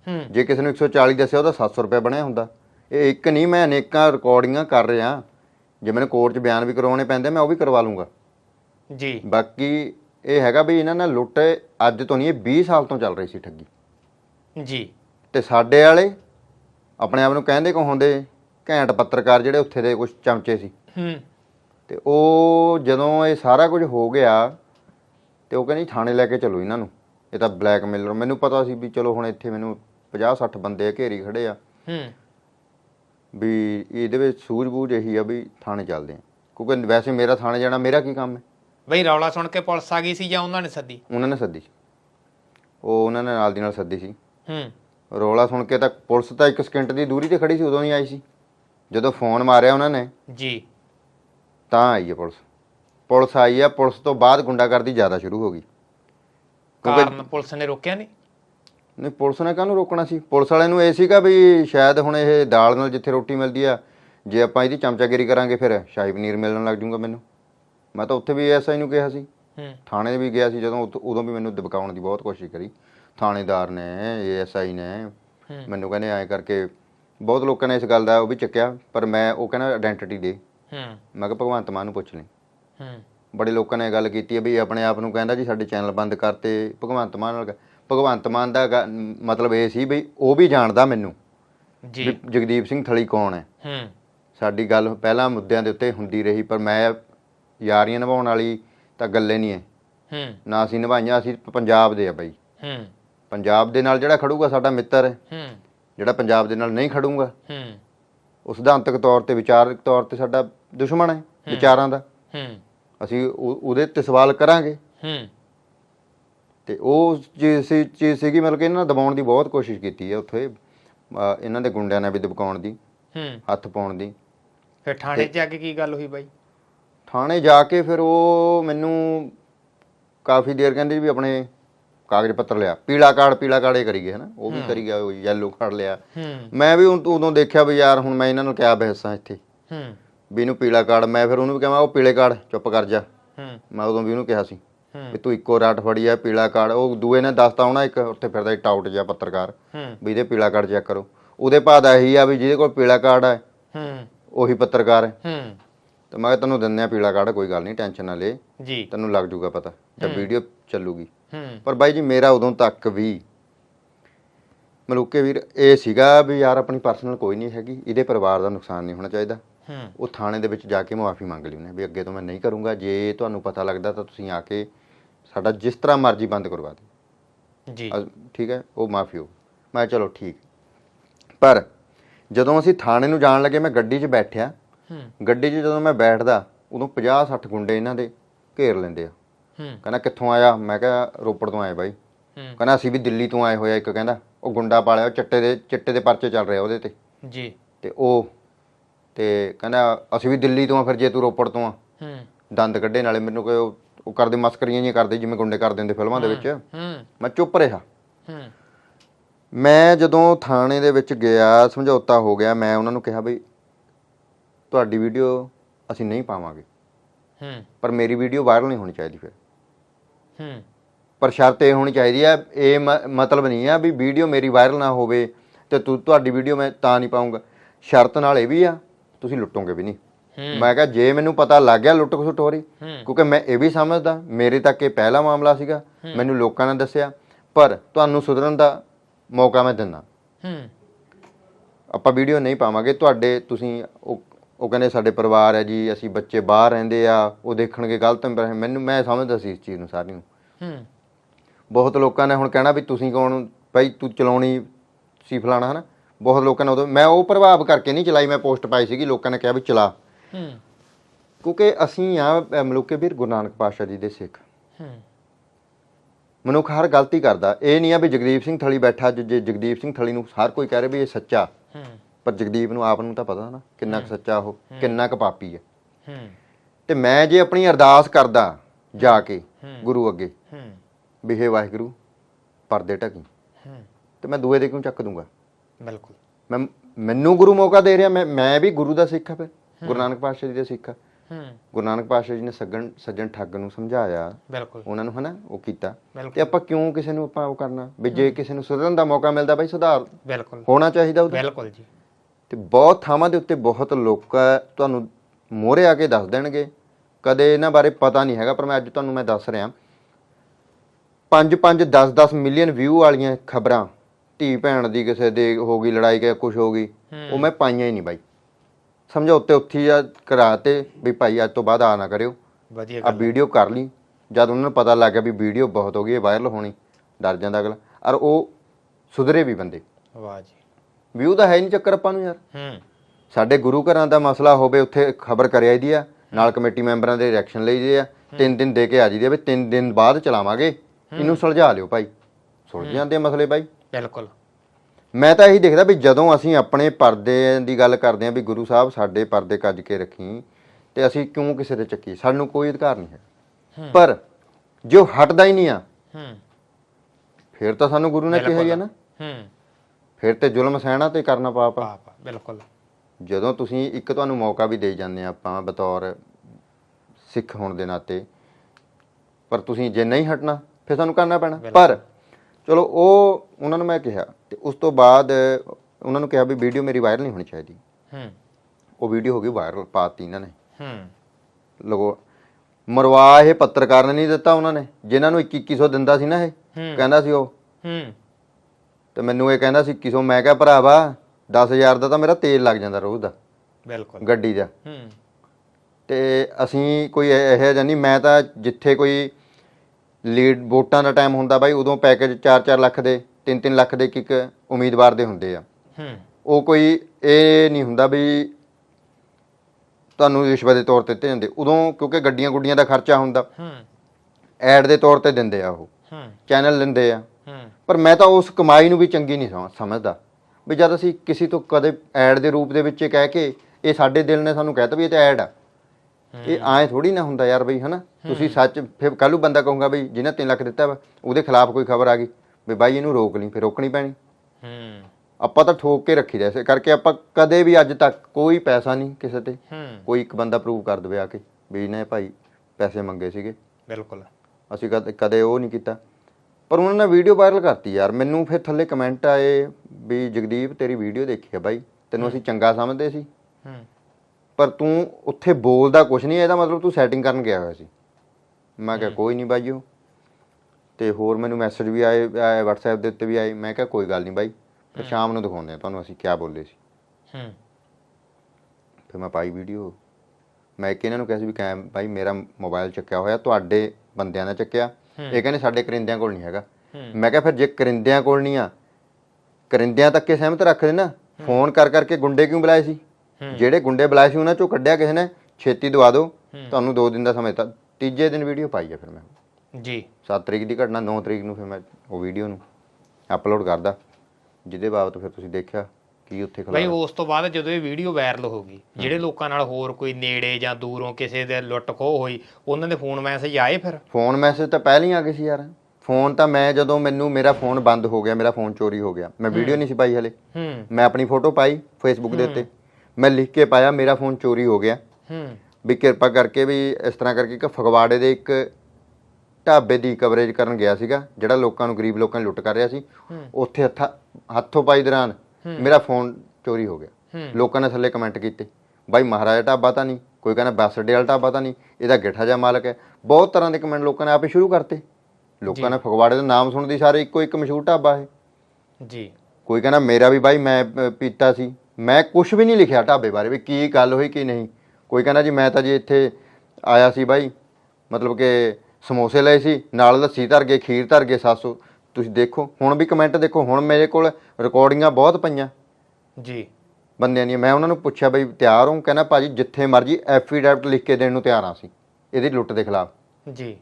ਹੂੰ। ਜੇ ਕਿਸੇ ਨੂੰ 140 ਦੱਸਿਆ ਉਹਦਾ 700 ਰੁਪਏ ਬਣਿਆ ਹੁੰਦਾ। ਇਹ ਇੱਕ ਨਹੀਂ ਮੈਂ ਅਨੇਕਾਂ ਰਿਕਾਰਡਿੰਗਾਂ ਕਰ ਰਿਹਾ। ਜੇ ਮੈਨੂੰ ਕੋਰਟ 'ਚ ਬਿਆਨ ਵੀ ਕਰਵਾਉਣੇ ਪੈਂਦੇ ਮੈਂ ਉਹ ਵੀ ਕਰਵਾ ਲੂੰਗਾ। ਜੀ। ਬਾਕੀ ਇਹ ਹੈਗਾ ਵੀ ਇਹਨਾਂ ਨਾਲ ਲੁੱਟ ਅੱਜ ਤੋਂ ਨਹੀਂ ਇਹ 20 ਸਾਲ ਤੋਂ ਚੱਲ ਰਹੀ ਸੀ ਠੱਗੀ। ਜੀ। ਤੇ ਸਾਡੇ ਵਾਲੇ ਆਪਣੇ ਆਪ ਨੂੰ ਕਹਿੰਦੇ ਕੋ ਹੁੰਦੇ? ਘੈਂਟ ਪੱਤਰਕਾਰ ਜਿਹੜੇ ਉੱਥੇ ਦੇ ਕੁਝ ਚਮਚੇ ਸੀ। ਹੂੰ। ਤੇ ਉਹ ਜਦੋਂ ਇਹ ਸਾਰਾ ਕੁਝ ਹੋ ਗਿਆ ਤੇ ਉਹ ਕਹਿੰਦੀ ਥਾਣੇ ਲੈ ਕੇ ਚਲੋ ਇਹਨਾਂ ਨੂੰ। ਇਹ ਤਾਂ ਬਲੈਕਮੇਲਰ ਮੈਨੂੰ ਪਤਾ ਸੀ ਵੀ ਚਲੋ ਹੁਣ ਇੱਥੇ ਮੈਨੂੰ 50 60 ਬੰਦੇ ਘੇਰੀ ਖੜੇ ਆ। ਹੂੰ। ਵੀ ਇਹਦੇ ਵਿੱਚ ਸੂਝ-ਬੂਝ ਇਹੀ ਆ ਵੀ ਥਾਣੇ ਚੱਲਦੇ ਆ ਕਿਉਂਕਿ ਵੈਸੇ ਮੇਰਾ ਥਾਣੇ ਜਾਣਾ ਮੇਰਾ ਕੀ ਕੰਮ ਹੈ? ਬਈ ਰੌਲਾ ਸੁਣ ਕੇ ਪੁਲਿਸ ਆ ਗਈ ਸੀ ਜਾਂ ਉਹਨਾਂ ਨੇ ਸੱਦੀ? ਉਹਨਾਂ ਨੇ ਸੱਦੀ। ਸੀ ਉਹ ਉਹਨਾਂ ਨੇ ਨਾਲ ਦੀ ਨਾਲ ਸੱਦੀ ਸੀ। ਹੂੰ। ਰੋਲਾ ਸੁਣ ਕੇ ਤਾਂ ਪੁਲਿਸ ਤਾਂ ਇੱਕ ਸਕਿੰਟ ਦੀ ਦੂਰੀ ਤੇ ਖੜੀ ਸੀ ਉਦੋਂ ਨਹੀਂ ਆਈ ਸੀ। ਜਦੋਂ ਫੋਨ ਮਾਰਿਆ ਉਹਨਾਂ ਨੇ ਜੀ। ਤਾਂ ਆਈ ਹੈ ਪੁਲਿਸ। ਪੁਲਿਸ ਆਈ ਹੈ ਪੁਲਿਸ ਤੋਂ ਬਾਅਦ ਗੁੰਡਾਗਰਦੀ ਜ਼ਿਆਦਾ ਸ਼ੁਰੂ ਹੋ ਗਈ। ਕਿਉਂਕਿ ਕਾਰਨ ਪੁਲਿਸ ਨੇ ਰੋਕਿਆ ਨਹੀਂ? ਨਹੀਂ ਪੁਲਿਸ ਨੇ ਕਾਹਨੂੰ ਰੋਕਣਾ ਸੀ? ਪੁਲਿਸ ਵਾਲਿਆਂ ਨੂੰ ਇਹ ਸੀਗਾ ਵੀ ਸ਼ਾਇਦ ਹੁਣ ਇਹ ਦਾਲ ਨਾਲ ਜਿੱਥੇ ਰੋਟੀ ਮਿਲਦੀ ਆ ਜੇ ਆਪਾਂ ਇਹਦੀ ਚਮਚਾਗਿਰੀ ਕਰਾਂਗੇ ਫਿਰ ਸ਼ਾਹੀ ਪਨੀਰ ਮਿਲਣ ਲੱਗ ਜੂਗਾ ਮੈਨੂੰ। ਮੈਂ ਤਾਂ ਉੱਥੇ ਵੀ ਐਸਆਈ ਨੂੰ ਕਿਹਾ ਸੀ। ਹੂੰ। ਥਾਣੇ ਵੀ ਗਿਆ ਸੀ ਜਦੋਂ ਉਤ- ਉਦੋਂ ਵੀ ਮੈਨੂੰ ਦਬਕਾਉਣ ਦੀ ਬਹੁਤ ਕੋਸ਼ਿਸ਼ ਕਰੀ। ਥਾਣੇਦਾਰ ਨੇ ਏਐਸਆਈ ਨੇ ਮੈਨੂੰ ਕਹਿੰਦੇ ਐਂ ਕਰਕੇ ਬਹੁਤ ਲੋਕਾਂ ਨੇ ਇਸ ਗੱਲ ਦਾ ਉਹ ਵੀ ਚੱਕਿਆ ਪਰ ਮੈਂ ਉਹ ਕਹਿੰਦਾ ਆਇਡੈਂਟੀਟੀ ਦੇ। ਹੂੰ। ਮੈਂ ਕਿਹਾ ਭਗਵੰਤ ਮਾਨ ਨੂੰ ਪੁੱਛ ਲਈ ਹੂੰ। ਬੜੇ ਲੋਕਾਂ ਨੇ ਗੱਲ ਕੀਤੀ ਹੈ ਵੀ ਆਪਣੇ ਆਪ ਨੂੰ ਕਹਿੰਦਾ ਜੀ ਸਾਡੇ ਚੈਨਲ ਬੰਦ ਕਰਤੇ ਭਗਵੰਤ ਮਾਨ ਨਾਲ ਗ- ਭਗਵੰਤ ਮਾਨ ਦਾ ਗ- ਮਤਲਬ ਇਹ ਸੀ ਵੀ ਉਹ ਵੀ ਜਾਣਦਾ ਮੈਨੂੰ ਜੀ। ਵੀ ਜਗਦੀਪ ਸਿੰਘ ਥਲੀ ਕੌਣ ਹੈ। ਹੂੰ। ਸਾਡੀ ਗੱਲ ਪਹਿਲਾਂ ਮੁੱਦਿਆਂ ਦੇ ਉੱਤੇ ਹੁੰਦੀ ਰਹੀ ਪਰ ਮੈਂ ਯਾਰੀਆਂ ਨਿਭਾਉਣ ਵਾਲੀ ਤਾਂ ਗੱਲੇ ਨਹੀਂ ਹੈ ਹੂੰ। ਨਾ ਅਸੀਂ ਨਿਭਾਈਆਂ ਅਸੀਂ ਪੰਜਾਬ ਦੇ ਆ ਬਾਈ। ਹੂੰ। ਪੰਜਾਬ ਦੇ ਨਾਲ ਜਿਹੜਾ ਖੜੂਗਾ ਸਾਡਾ ਮਿੱਤਰ ਹੈ ਹੂੰ। ਜਿਹੜਾ ਪੰਜਾਬ ਦੇ ਨਾਲ ਨਹੀਂ ਖੜੂਗਾ। ਹੂੰ। ਉਹ ਸਿਧਾਂਤਕ ਤੌਰ ਤੇ ਵਿਚਾਰਕ ਤੌਰ ਤੇ ਸਾਡਾ ਦੁਸ਼ਮਣ ਹੈ। ਵਿਚਾਰਾਂ ਦਾ। ਹੂੰ। ਅਸੀਂ ਉਹ- ਉਹਦੇ ਤੇ ਸਵਾਲ ਕਰਾਂਗੇ। ਹੂੰ। ਤੇ ਉਹ ਚੀਜ਼ ਸੀ ਚੀਜ਼ ਸੀਗੀ ਮਤਲਬ ਕਿ ਇਹਨਾਂ ਨੇ ਦਬਾਉਣ ਦੀ ਬਹੁਤ ਕੋਸ਼ਿਸ਼ ਕੀਤੀ ਹੈ ਉੱਥੇ ਇਹਨਾਂ ਦੇ ਗੁੰਡਿਆਂ ਨੇ ਵੀ ਦਬਕਾਉਣ ਦੀ ਹੂੰ। ਹੱਥ ਪਾਉਣ ਦੀ। ਫਿਰ ਥਾਣੇ 'ਚ ਜਾ ਕੇ ਕੀ ਗੱਲ ਹੋਈ ਬਾਈ? ਥਾਣੇ ਜਾ ਕੇ ਫਿਰ ਉਹ ਮੈਨੂੰ ਕਾਫੀ ਦੇਰ ਕਹਿੰਦੇ ਵੀ ਆਪਣੇ ਕਾਗਜ਼ ਪੱਤਰ ਲਿਆ। ਪੀਲਾ ਕਾਰਡ ਪੀਲਾ ਕਾਰਡ ਇਹ ਕਰੀ ਗਏ ਹਨਾ? ਉਹ ਵੀ ਕਰੀ ਗਿਆ ਉਹ ਯੈਲੋ ਕਾਰਡ ਲਿਆ। ਹੂੰ। ਮੈਂ ਵੀ ਉਦ- ਉਦੋਂ ਦੇਖਿਆ ਵੀ ਯਾਰ ਹੁਣ ਮੈਂ ਇਹਨਾਂ ਨੂੰ ਕਿਆ ਬਹਿਸਾਂ ਇੱਥੇ। ਹੂੰ। ਵੀ ਇਹਨੂੰ ਪੀਲਾ ਕਾਰਡ ਮੈਂ ਫਿਰ ਉਹਨੂੰ ਵੀ ਕਹਾਂ ਉਹ ਪੀਲੇ ਕਾਰਡ ਚੁੱਪ ਕਰ ਜਾ। ਹੂੰ। ਮੈਂ ਉਦੋਂ ਵੀ ਉਹਨੂੰ ਕਿਹਾ ਸੀ। ਵੀ ਤੂੰ ਇੱਕੋ ਰਾਟ ਫੜੀ ਆ ਪੀਲਾ ਕਾਰਡ ਉਹ ਦੂਏ ਨੇ ਦੱਸਤਾ ਹੋਣਾ ਇੱਕ ਉੱਥੇ ਫਿਰਦਾ ਟਾਊਟ ਜਿਹਾ ਪੱਤਰਕਾਰ ਵੀ ਇਹਦੇ ਪੀਲਾ ਕਾਰਡ ਚੈੱਕ ਕਰੋ। ਉਹਦੇ ਬਾਅਦ ਇਹੀ ਆ ਵੀ ਜਿਹਦੇ ਕੋਲ ਪੀਲਾ ਕਾਰਡ ਹੈ ਹੂੰ। ਉਹੀ ਪੱਤਰਕਾਰ ਹੈ। ਤੇ ਮੈਂ ਤੈਨੂੰ ਦਿੰਦੇ ਆ ਪੀਲਾ ਕਾਰਡ ਕੋਈ ਗੱਲ ਨਹੀਂ ਟੈਨਸ਼ਨ ਨਾ ਲੈ। ਜੀ। ਤੈਨੂੰ ਲੱਗ ਜੂਗਾ ਪਤਾ ਜਦ ਵੀਡੀਓ ਚੱਲੂਗੀ। ਹੂੰ। ਪਰ ਬਾਈ ਜੀ ਮੇਰਾ ਉਦੋਂ ਤੱਕ ਵੀ ਮਲੂਕੇ ਵੀਰ ਇਹ ਸੀਗਾ ਵੀ ਯਾਰ ਆਪਣੀ ਪਰਸਨਲ ਕੋਈ ਨਹੀਂ ਹੈਗੀ ਇਹਦੇ ਪਰਿਵਾਰ ਦਾ ਨੁਕਸਾਨ ਨਹੀਂ ਹੋਣਾ ਚਾਹੀਦਾ। ਉਹ ਥਾਣੇ ਦੇ ਵਿੱਚ ਜਾ ਕੇ ਮਾਫੀ ਮੰਗ ਲਈ ਉਹਨੇ ਵੀ ਅੱਗੇ ਤੋਂ ਮੈਂ ਨਹੀਂ ਕਰੂੰਗਾ ਜੇ ਤੁਹਾਨੂੰ ਪਤਾ ਲੱਗਦਾ ਤਾਂ ਤੁਸੀਂ ਆ ਕੇ ਸਾਡਾ ਜਿਸ ਤਰ੍ਹਾਂ ਮਰਜ਼ੀ ਬੰਦ ਕਰਵਾ ਦਿਓ ਜੀ। ਠੀਕ ਹੈ ਉਹ ਮਾਫੀ ਹੋ ਮੈਂ ਕਿਹਾ ਚਲੋ ਠੀਕ। ਪਰ ਜਦੋਂ ਅਸੀਂ ਥਾਣੇ ਨੂੰ ਜਾਣ ਲੱਗੇ ਮੈਂ ਗੱਡੀ 'ਚ ਬੈਠਿਆ। ਹੂੰ। ਗੱਡੀ 'ਚ ਜਦੋਂ ਮੈਂ ਬੈਠਦਾ ਉਦੋਂ 50 60 ਗੁੰਡੇ ਇਹਨਾਂ ਦੇ ਘੇਰ ਲੈਂਦੇ ਆ। ਹੂੰ। ਕਹਿੰਦਾ ਕਿੱਥੋਂ ਆਇਆ? ਮੈਂ ਕਿਹਾ ਰੋਪੜ ਤੋਂ ਆਏ ਬਾਈ। ਹੂੰ। ਕਹਿੰਦਾ ਅਸੀਂ ਵੀ ਦਿੱਲੀ ਤੋਂ ਆਏ ਹੋਇਆ ਇੱਕ ਕਹਿੰਦਾ। ਉਹ ਗੁੰਡਾ ਪਾਲਿਆ ਉਹ ਚਿੱਟੇ ਦੇ ਚਿੱਟੇ ਦੇ ਪਰਚੇ ਚੱਲ ਰਹੇ ਉਹਦੇ ਤੇ। ਜੀ। ਤੇ ਉਹ ਤੇ ਕਹਿੰਦਾ ਅਸੀਂ ਵੀ ਦਿੱਲੀ ਤੋਂ ਆ ਫਿਰ ਜੇ ਤੂੰ ਰੋਪੜ ਤੋਂ ਆ ਹੂੰ। ਦੰਦ ਕੱਢੇ ਨਾਲੇ ਮੈਨੂੰ ਕੋਈ ਉਹ ਉਹ ਕਰਦੇ ਮਸਕਰੀਆਂ ਜਿਹੀਆਂ ਕਰਦੇ ਜਿਵੇਂ ਗੁੰਡੇ ਕਰ ਦਿੰਦੇ ਫਿਲਮਾਂ ਦੇ ਵਿੱਚ। ਮੈਂ ਚੁੱਪ ਰਿਹਾ। ਮੈਂ ਜਦੋਂ ਥਾਣੇ ਦੇ ਵਿੱਚ ਗਿਆ ਸਮਝੌਤਾ ਹੋ ਗਿਆ ਮੈਂ ਉਹਨਾਂ ਨੂੰ ਕਿਹਾ ਬਈ ਤੁਹਾਡੀ ਵੀਡੀਓ ਅਸੀਂ ਨਹੀਂ ਪਾਵਾਂਗੇ। ਹੂੰ। ਪਰ ਮੇਰੀ ਵੀਡੀਓ ਵਾਇਰਲ ਨਹੀਂ ਹੋਣੀ ਚਾਹੀਦੀ ਫਿਰ। ਹੂੰ। ਪਰ ਸ਼ਰਤ ਇਹ ਹੋਣੀ ਚਾਹੀਦੀ ਹੈ ਇਹ ਮਤਲਬ ਨਹੀਂ ਆ ਵੀ ਵੀਡੀਓ ਮੇਰੀ ਵਾਇਰਲ ਨਾ ਹੋਵੇ ਤੇ ਤੂੰ ਤੁਹਾਡੀ ਵੀਡੀਓ ਮੈਂ ਤਾਂ ਨਹੀਂ ਪਾਉਂਗਾ ਸ਼ਰਤ ਨਾਲ ਇਹ ਵੀ ਆ ਤੁਸੀਂ ਲੁੱਟੋਗੇ ਵੀ ਨਹੀਂ। ਮੈਂ ਕਿਹਾ ਜੇ ਮੈਨੂੰ ਪਤਾ ਲੱਗ ਗਿਆ ਲੁੱਟ ਖਸੁੱਟ ਹੋ ਰਹੀ ਕਿਉਂਕਿ ਮੈਂ ਇਹ ਵੀ ਸਮਝਦਾ ਮੇਰੇ ਤੱਕ ਇਹ ਪਹਿਲਾ ਮਾਮਲਾ ਸੀਗਾ ਮੈਨੂੰ ਲੋਕਾਂ ਨੇ ਦੱਸਿਆ ਪਰ ਤੁਹਾਨੂੰ ਸੁਧਰਨ ਦਾ ਮੌਕਾ ਮੈਂ ਦਿੰਦਾ। ਹੂੰ। ਆਪਾਂ ਵੀਡੀਓ ਨਹੀਂ ਪਾਵਾਂਗੇ ਤੁਹਾਡੇ ਤੁਸੀਂ ਉਹ ਉਹ ਕਹਿੰਦੇ ਸਾਡੇ ਪਰਿਵਾਰ ਹੈ ਜੀ ਅਸੀਂ ਬੱਚੇ ਬਾਹਰ ਰਹਿੰਦੇ ਆ ਉਹ ਦੇਖਣਗੇ ਗਲਤ ਮੈਨੂੰ ਮੈਂ ਸਮਝਦਾ ਸੀ ਇਸ ਚੀਜ਼ ਨੂੰ ਸਾਰੀ ਨੂੰ। ਹੂੰ। ਬਹੁਤ ਲੋਕਾਂ ਨੇ ਹੁਣ ਕਹਿਣਾ ਵੀ ਤੁਸੀਂ ਕੌਣ ਭਾਈ ਤੂੰ ਚਲਾਉਣੀ ਸੀ ਫਲਾਣਾ ਹਨਾ? ਬਹੁਤ ਲੋਕਾਂ ਨੇ ਉਦੋਂ ਮੈਂ ਉਹ ਪ੍ਰਭਾਵ ਕਰਕੇ ਨਹੀਂ ਚਲਾਈ ਮੈਂ ਪੋਸਟ ਪਾਈ ਸੀਗੀ ਲੋਕਾਂ ਨੇ ਕਿਹਾ ਵੀ ਚਲਾ। ਕਿਉਂਕਿ ਅਸੀਂ ਆ ਮਲੂਕੇ ਵੀਰ ਗੁਰੂ ਨਾਨਕ ਪਾਤਸ਼ਾਹ ਜੀ ਦੇ ਸਿੱਖ। ਹੂੰ। ਮਨੁੱਖ ਹਰ ਗਲਤੀ ਕਰਦਾ। ਇਹ ਨਹੀਂ ਆ ਵੀ ਜਗਦੀਪ ਸਿੰਘ ਥਲੀ ਬੈਠਾ ਜੇ ਜਗਦੀਪ ਸਿੰਘ ਥਲੀ ਨੂੰ ਹਰ ਕੋਈ ਕਹਿ ਰਿਹਾ ਵੀ ਇਹ ਸੱਚਾ। ਹੂੰ। ਪਰ ਜਗਦੀਪ ਨੂੰ ਆਪ ਨੂੰ ਤਾਂ ਪਤਾ ਨਾ ਕਿੰਨਾ ਕੁ ਸੱਚਾ ਉਹ ਕਿੰਨਾ ਕੁ ਪਾਪੀ ਹੈ ਹੂੰ। ਤੇ ਮੈਂ ਜੇ ਆਪਣੀ ਅਰਦਾਸ ਕਰਦਾ ਜਾ ਕੇ। ਗੁਰੂ ਅੱਗੇ ਹੂੰ। ਵੀ ਹੇ ਵਾਹਿਗੁਰੂ ਪਰਦੇ ਢਕੀ। ਹੂੰ। ਤੇ ਮੈਂ ਦੂਏ ਦੇ ਕਿਉਂ ਚੱਕ ਦੂੰਗਾ? ਬਿਲਕੁਲ। ਮੈਂ ਮੈਨੂੰ ਗੁਰੂ ਮੌਕਾ ਦੇ ਰਿਹਾ ਮੈਂ ਮੈਂ ਵੀ ਗੁਰੂ ਦਾ ਸਿੱਖ ਆ ਫਿਰ। ਗੁਰੂ ਨਾਨਕ ਪਾਤਸ਼ਾਹ ਜੀ ਦਾ ਸਿੱਖ। ਹੂੰ। ਗੁਰੂ ਨਾਨਕ ਪਾਤਸ਼ਾਹ ਜੀ ਨੇ ਸੱਜਣ ਸੱਜਣ ਠੱਗ ਨੂੰ ਸਮਝਾਇਆ। ਬਿਲਕੁਲ। ਉਹਨਾਂ ਨੂੰ ਹਨਾ ਉਹ ਕੀਤਾ। ਤੇ ਆਪਾਂ ਕਿਉਂ ਕਿਸੇ ਨੂੰ ਆਪਾਂ ਉਹ ਕਰਨਾ? ਵੀ ਜੇ ਕਿਸੇ ਨੂੰ ਸੁਧਰਨ ਦਾ ਮੌਕਾ ਮਿਲਦਾ ਬਾਈ ਸੁਧਾਰ ਬਿਲਕੁਲ। ਹੋਣਾ ਚਾਹੀਦਾ ਉਹਦਾ। ਬਿਲਕੁਲ ਜੀ। ਤੇ ਬਹੁਤ ਥਾਵਾਂ ਦੇ ਉੱਤੇ ਬਹੁਤ ਲੋਕ ਤੁਹਾਨੂੰ ਮੋਹਰੇ ਆ ਕੇ ਦੱਸ ਦੇਣਗੇ। ਕਦੇ ਇਹਨਾਂ ਬਾਰੇ ਪਤਾ ਨਹੀਂ ਹੈਗਾ ਪਰ ਮੈਂ ਅੱਜ ਤੁਹਾਨੂੰ ਮੈਂ ਦੱਸ ਰਿਹਾ। 5 5 10 10 ਮਿਲੀਅਨ ਵਿਊ ਵਾਲੀਆਂ ਖਬਰਾਂ। ਧੀ ਭੈਣ ਦੀ ਕਿਸੇ ਦੇ ਹੋ ਗਈ ਲੜਾਈ ਕਿ ਕੁਝ ਹੋ ਗਈ ਉਹ ਮੈਂ ਪਾਈਆਂ ਹੀ ਨਹੀਂ ਬਾਈ। ਸਮਝੋ ਉੱਤੇ ਉੱਥੀ ਆ ਕਰਾਤੇ ਵੀ ਭਾਈ ਅੱਜ ਤੋਂ ਬਾਅਦ ਆ ਨਾ ਕਰਿਓ। ਵਧੀਆ ਆ ਗੱਲ ਵੀਡੀਓ ਕਰ ਲਈ। ਜਦ ਉਹਨਾਂ ਨੂੰ ਪਤਾ ਲੱਗ ਗਿਆ ਵੀ ਵੀਡੀਓ ਬਹੁਤ ਹੋ ਗਈ ਹੈ ਵਾਇਰਲ ਹੋਣੀ ਡਰ ਜਾਂਦਾ ਅਗਲਾ। ਔਰ ਉਹ ਸੁਧਰੇ ਵੀ ਬੰਦੇ। ਵਾਹ ਜੀ। ਵਿਊ ਤਾਂ ਹੈ ਨਹੀਂ ਚੱਕਰ ਆਪਾਂ ਨੂੰ ਯਾਰ। ਹੂੰ। ਸਾਡੇ ਗੁਰੂ ਘਰਾਂ ਦਾ ਮਸਲਾ ਹੋਵੇ ਉੱਥੇ ਖਬਰ ਕਰਿਆ ਦੀ ਆ ਨਾਲ ਕਮੇਟੀ ਮੈਂਬਰਾਂ ਦੇ ਰਿਐਕਸ਼ਨ ਲਈਦੇ ਆ ਤਿੰਨ ਦਿਨ ਦੇ ਕੇ ਆ ਜੀਦੇ ਵੀ ਤਿੰਨ ਦਿਨ ਬਾਅਦ ਚਲਾਵਾਂਗੇ। ਇਹਨੂੰ ਸੁਲਝਾ ਲਿਓ ਭਾਈ। ਸੁਲਝ ਜਾਂਦੇ ਆ ਮਸਲੇ ਭਾਈ। ਬਿਲਕੁਲ। ਮੈਂ ਤਾਂ ਇਹੀ ਦੇਖਦਾ ਵੀ ਜਦੋਂ ਅਸੀਂ ਆਪਣੇ ਪਰਦੇ ਦੀ ਗੱਲ ਕਰਦੇ ਆ ਵੀ ਗੁਰੂ ਸਾਹਿਬ ਸਾਡੇ ਪਰਦੇ ਕੱਜ ਕੇ ਰੱਖੀ ਤੇ ਅਸੀਂ ਕਿਉਂ ਕਿਸੇ ਦੇ ਚੱਕੀ ਸਾਨੂੰ ਕੋਈ ਅਧਿਕਾਰ ਨਹੀਂ ਹੈ। ਪਰ ਜੋ ਹਟਦਾ ਹੀ ਨਹੀਂ ਆ ਹੂੰ। ਫਿਰ ਤਾਂ ਸਾਨੂੰ ਗੁਰੂ ਨੇ ਕਿਹਾ ਹੀ ਆ ਨਾ। ਹੂੰ। ਫਿਰ ਤੇ ਜ਼ੁਲਮ ਸਹਿਣਾ ਤੇ ਕਰਨਾ ਪਾਪ ਆ। ਬਿਲਕੁਲ। ਜਦੋਂ ਤੁਸੀਂ ਇੱਕ ਤੁਹਾਨੂੰ ਮੌਕਾ ਵੀ ਦੇਈ ਜਾਂਦੇ ਆ ਆਪਾਂ ਬਤੌਰ ਸਿੱਖ ਹੋਣ ਦੇ ਨਾਤੇ ਪਰ ਤੁਸੀਂ ਜੇ ਨਹੀਂ ਹਟਣਾ ਫਿਰ ਤੁਹਾਨੂੰ ਕਰਨਾ ਪੈਣਾ। ਪਰ ਚਲੋ ਉਹ ਉਹਨਾਂ ਨੂੰ ਮੈਂ ਕਿਹਾ ਤੇ ਉਸ ਤੋਂ ਬਾਅਦ ਉਹਨਾਂ ਨੂੰ ਕਿਹਾ ਵੀ ਵੀਡੀਓ ਮੇਰੀ ਵਾਇਰਲ ਨਹੀਂ ਹੋਣੀ ਚਾਹੀਦੀ। ਹੂੰ। ਉਹ ਵੀਡੀਓ ਹੋ ਗਈ ਵਾਇਰਲ ਪਾਤੀ ਇਹਨਾਂ ਨੇ। ਹੂੰ। ਲਗੋ ਮਰਵਾ ਇਹ ਪੱਤਰਕਾਰ ਨੇ ਨਹੀਂ ਦਿੱਤਾ ਉਹਨਾਂ ਨੇ। ਜਿਨ੍ਹਾਂ ਨੂੰ 2100 ਦਿੰਦਾ ਸੀ ਨਾ ਇਹ। ਕਹਿੰਦਾ ਸੀ ਉਹ। ਹੂੰ। ਤੇ ਮੈਨੂੰ ਇਹ ਕਹਿੰਦਾ ਸੀ 2100 ਮੈਂ ਕਿਹਾ ਭਰਾਵਾ 10000 ਦਾ ਤਾਂ ਮੇਰਾ ਤੇਲ ਲੱਗ ਜਾਂਦਾ ਰੋਜ਼ ਦਾ। ਬਿਲਕੁਲ। ਗੱਡੀ ਦਾ। ਹੂੰ। ਤੇ ਅਸੀਂ ਕੋਈ ਇਹ ਜਿਹਾ ਨਹੀਂ ਮੈਂ ਤਾਂ ਜਿੱਥੇ ਕੋਈ ਲੀਡ ਵੋਟਾਂ ਦਾ ਟਾਈਮ ਹੁੰਦਾ ਬਾਈ ਉਦੋਂ ਪੈਕੇਜ 4-4 ਲੱਖ ਦੇ। 3-3 ਲੱਖ ਦੇ ਇੱਕ ਉਮੀਦਵਾਰ ਦੇ ਹੁੰਦੇ ਆ। ਹੂੰ। ਉਹ ਕੋਈ ਇਹ ਨਹੀਂ ਹੁੰਦਾ ਵੀ ਤੁਹਾਨੂੰ ਰਿਸ਼ਵਤ ਦੇ ਤੌਰ ਤੇ ਦਿੱਤੇ ਜਾਂਦੇ। ਉਦੋਂ ਕਿਉਂਕਿ ਗੱਡੀਆਂ ਗੁੱਡੀਆਂ ਦਾ ਖਰਚਾ ਹੁੰਦਾ। ਹੂੰ। ਐਡ ਦੇ ਤੌਰ ਤੇ ਦਿੰਦੇ ਆ ਉਹ। ਹੂੰ। ਚੈਨਲ ਲੈਂਦੇ ਆ। ਹੂੰ। ਪਰ ਮੈਂ ਤਾਂ ਉਸ ਕਮਾਈ ਨੂੰ ਵੀ ਚੰਗੀ ਨਹੀਂ ਸਮ- ਸਮਝਦਾ। ਵੀ ਜਦ ਅਸੀਂ ਕਿਸੇ ਤੋਂ ਕਦੇ ਐਡ ਦੇ ਰੂਪ ਦੇ ਵਿੱਚ ਇਹ ਕਹਿ ਕੇ ਇਹ ਸਾਡੇ ਦਿਲ ਨੇ ਸਾਨੂੰ ਕਹਿਤਾ ਵੀ ਇਹ ਤਾਂ ਐਡ ਆ। ਇਹ ਐਂ ਥੋੜੀ ਨਾ ਹੁੰਦਾ ਯਾਰ ਬਈ ਹਨਾ? ਤੁਸੀਂ ਸੱਚ ਫਿਰ ਕੱਲੂ ਬੰਦਾ ਕਹੂੰਗਾ ਬਈ ਜਿਹਨੇ 3 ਲੱਖ ਦਿੱਤਾ ਵਾ ਉਹਦੇ ਖਿਲਾਫ ਕੋਈ ਖਬਰ ਆ ਗਈ। ਵੀ ਬਾਈ ਇਹਨੂੰ ਰੋਕ ਲਈ ਫਿਰ ਰੋਕਣੀ ਪੈਣੀ। ਹੂੰ। ਆਪਾਂ ਤਾਂ ਠੋਕ ਕੇ ਰੱਖੀ ਇਸੇ ਕਰਕੇ ਆਪਾਂ ਕਦੇ ਵੀ ਅੱਜ ਤੱਕ ਕੋਈ ਪੈਸਾ ਨਹੀਂ ਕਿਸੇ ਤੇ। ਹੂੰ। ਕੋਈ ਇੱਕ ਬੰਦਾ ਪ੍ਰੂਵ ਕਰ ਦਵੇ ਆ ਕੇ ਵੀ ਇਹਨੇ ਭਾਈ ਪੈਸੇ ਮੰਗੇ ਸੀਗੇ। ਬਿਲਕੁਲ। ਅਸੀਂ ਕਦੇ ਕਦੇ ਉਹ ਨਹੀਂ ਕੀਤਾ। ਪਰ ਉਹਨਾਂ ਨੇ ਵੀਡੀਓ ਵਾਇਰਲ ਕਰਤੀ ਯਾਰ ਮੈਨੂੰ ਫਿਰ ਥੱਲੇ ਕਮੈਂਟ ਆਏ ਵੀ ਜਗਦੀਪ ਤੇਰੀ ਵੀਡੀਓ ਦੇਖੀ ਆ ਬਾਈ ਤੈਨੂੰ ਅਸੀਂ ਚੰਗਾ ਸਮਝਦੇ ਸੀ। ਹੂੰ। ਪਰ ਤੂੰ ਉੱਥੇ ਬੋਲਦਾ ਕੁਝ ਨਹੀਂ ਇਹਦਾ ਮਤਲਬ ਤੂੰ ਸੈਟਿੰਗ ਕਰਨ ਗਿਆ ਹੋਇਆ ਸੀ। ਮੈਂ ਕਿਹਾ ਕੋਈ ਨਹੀਂ ਬਾਈਓ ਤੇ ਹੋਰ ਮੈਨੂੰ ਮੈਸੇਜ ਵੀ ਆਏ ਆਏ WhatsApp ਦੇ ਉੱਤੇ ਵੀ ਆਏ। ਮੈਂ ਕਿਹਾ ਕੋਈ ਗੱਲ ਨਹੀਂ ਬਾਈ ਫਿਰ ਸ਼ਾਮ ਨੂੰ ਦਿਖਾਉਂਦੇ ਆ ਤੁਹਾਨੂੰ ਅਸੀਂ ਕੀ ਬੋਲੇ ਸੀ। ਹੂੰ। ਫਿਰ ਮੈਂ ਪਾਈ ਵੀਡੀਓ ਮੈਂ ਕਿ ਇਹਨਾਂ ਨੂੰ ਕਿਹਾ ਸੀ ਵੀ ਕੈਮ ਬਾਈ ਮੇਰਾ ਮੋਬਾਈਲ ਚੱਕਿਆ ਹੋਇਆ ਤੁਹਾਡੇ ਬੰਦਿਆਂ ਨੇ ਚੱਕਿਆ। ਇਹ ਕਹਿੰਦੇ ਸਾਡੇ ਕਰਿੰਦਿਆਂ ਕੋਲ ਨਹੀਂ ਹੈਗਾ। ਮੈਂ ਕਿਹਾ ਫਿਰ ਜੇ ਕਰਿੰਦਿਆਂ ਕੋਲ ਨਹੀਂ ਆ ਕਰਿੰਦਿਆਂ ਤੱਕ ਕੇ ਸਹਿਮਤ ਰੱਖਦੇ ਨਾ ਫੋਨ ਕਰ ਕਰਕੇ ਗੁੰਡੇ ਕਿਉਂ ਬੁਲਾਏ ਸੀ? ਜਿਹੜੇ ਗੁੰਡੇ ਬੁਲਾਏ ਸੀ ਉਹਨਾਂ ਚੋਂ ਕੱਢਿਆ ਕਿਸੇ ਨੇ ਛੇਤੀ ਦਵਾ ਦਿਓ। ਤੁਹਾਨੂੰ 2 ਦਿਨ ਦਾ ਸਮੇਂ ਤੀਜੇ ਦਿਨ ਵੀਡੀਓ ਪਾਈ ਆ ਫਿਰ ਮੈਂ। ਜੀ। 7 ਤਰੀਕ ਦੀ ਘਟਨਾ 9 ਤਰੀਕ ਨੂੰ ਫਿਰ ਮੈਂ ਉਹ ਵੀਡੀਓ ਨੂੰ ਅਪਲੋਡ ਕਰਦਾ। ਜਿਹਦੇ ਬਾਬਤ ਫਿਰ ਤੁਸੀਂ ਦੇਖਿਆ ਕੀ ਉੱਥੇ ਬਈ ਖਲਾ ਉਸ ਤੋਂ ਬਾਅਦ ਜਦੋਂ ਇਹ ਵੀਡੀਓ ਵਾਇਰਲ ਹੋ ਗਈ ਜਿਹੜੇ ਲੋਕਾਂ ਨਾਲ ਹੋਰ ਕੋਈ ਨੇੜੇ ਜਾਂ ਦੂਰੋਂ ਕਿਸੇ ਦੇ ਲੁੱਟ ਖੋਹ ਹੋਈ ਉਹਨਾਂ ਦੇ ਫੋਨ ਮੈਸੇਜ ਆਏ ਫਿਰ? ਫੋਨ ਮੈਸੇਜ ਤਾਂ ਪਹਿਲਾਂ ਹੀ ਆ ਗਏ ਸੀ ਯਾਰ। ਫੋਨ ਤਾਂ ਮੈਂ ਜਦੋਂ ਮੈਨੂੰ ਮੇਰਾ ਫੋਨ ਬੰਦ ਹੋ ਗਿਆ ਮੇਰਾ ਫੋਨ ਚੋਰੀ ਹੋ ਗਿਆ। ਮੈਂ ਵੀਡੀਓ ਨਹੀਂ ਸੀ ਪਾਈ ਹਲੇ। ਮੈਂ ਆਪਣੀ ਫੋਟੋ ਪਾਈ ਫੇਸਬੁੱਕ ਦੇ ਉੱਤੇ। ਮੈਂ ਲਿਖ ਕੇ ਪਾਇਆ ਮੇਰਾ ਫੋਨ ਚੋਰੀ ਹੋ ਗਿਆ। ਵੀ ਕਿਰਪਾ ਕਰਕੇ ਵੀ ਇਸ ਤਰ੍ਹਾਂ ਕਰਕੇ ਇੱਕ ਫਗਵਾੜੇ ਦੇ ਇੱਕ ਢਾਬੇ ਦੀ ਕਵਰੇਜ ਕਰਨ ਗਿਆ ਸੀਗਾ ਜਿਹੜਾ ਲੋਕਾਂ ਨੂੰ ਗਰੀਬ ਲੋਕਾਂ ਨੂੰ ਲੁੱਟ ਕਰ ਰਿਹਾ ਸੀ। ਉੱਥੇ ਹੱਥਾਂ ਹੱਥੋਂ ਪਾਈ ਦੌਰਾਨ ਮੇਰਾ ਫੋਨ ਚੋਰੀ ਹੋ ਗਿਆ। ਲੋਕਾਂ ਨੇ ਥੱਲੇ ਕਮੈਂਟ ਕੀਤੇ ਬਾਈ ਮਹਾਰਾਜਾ ਢਾਬਾ ਤਾਂ ਨਹੀਂ ਕੋਈ ਕਹਿੰਦਾ ਬੱਸ ਅੱਡੇ ਵਾਲਾ ਢਾਬਾ ਤਾਂ ਨਹੀਂ ਇਹਦਾ ਗਿੱਠਾ ਜਿਹਾ ਮਾਲਕ ਹੈ। ਬਹੁਤ ਤਰ੍ਹਾਂ ਦੇ ਕਮੈਂਟ ਲੋਕਾਂ ਨੇ ਆਪੇ ਸ਼ੁਰੂ ਕਰਤੇ। ਲੋਕਾਂ ਨੇ ਫਗਵਾੜੇ ਦਾ ਨਾਮ ਸੁਣਦੀ ਸਾਰੇ ਇੱਕੋ ਇੱਕ ਮਸ਼ਹੂਰ ਢਾਬਾ ਹੈ। ਜੀ। ਕੋਈ ਕਹਿੰਦਾ ਮੇਰਾ ਵੀ ਬਾਈ ਮੈਂ ਪੀਤਾ ਸੀ। ਮੈਂ ਕੁਝ ਵੀ ਨਹੀਂ ਲਿਖਿਆ ਢਾਬੇ ਬਾਰੇ ਵੀ ਕੀ ਗੱਲ ਹੋਈ ਕੀ ਨਹੀਂ। ਕੋਈ ਕਹਿੰਦਾ ਜੀ ਮੈਂ ਤਾਂ ਜੀ ਇੱਥੇ ਆਇਆ ਸੀ ਬਾਈ ਮਤਲਬ ਕਿ ਸਮੋਸੇ ਲਏ ਸੀ ਨਾਲ ਲੱਸੀ ਧਰ ਗਏ ਖੀਰ ਧਰ ਗਏ 700 ਤੁਸੀਂ ਦੇਖੋ ਹੁਣ ਵੀ ਕਮੈਂਟ ਦੇਖੋ ਹੁਣ ਮੇਰੇ ਕੋਲ ਰਿਕਾਰਡਿੰਗਾਂ ਬਹੁਤ ਪਈਆਂ। ਜੀ। ਬੰਦਿਆਂ ਦੀਆਂ ਮੈਂ ਉਹਨਾਂ ਨੂੰ ਪੁੱਛਿਆ ਬਈ ਤਿਆਰ ਹੋ ਕਹਿੰਦਾ ਭਾਜੀ ਜਿੱਥੇ ਮਰਜ਼ੀ ਐਫੀਡੈਵਿਟ ਲਿਖ ਕੇ ਦੇਣ ਨੂੰ ਤਿਆਰ ਆ ਸੀ ਇਹਦੀ ਲੁੱਟ ਦੇ ਖਿਲਾਫ। ਜੀ।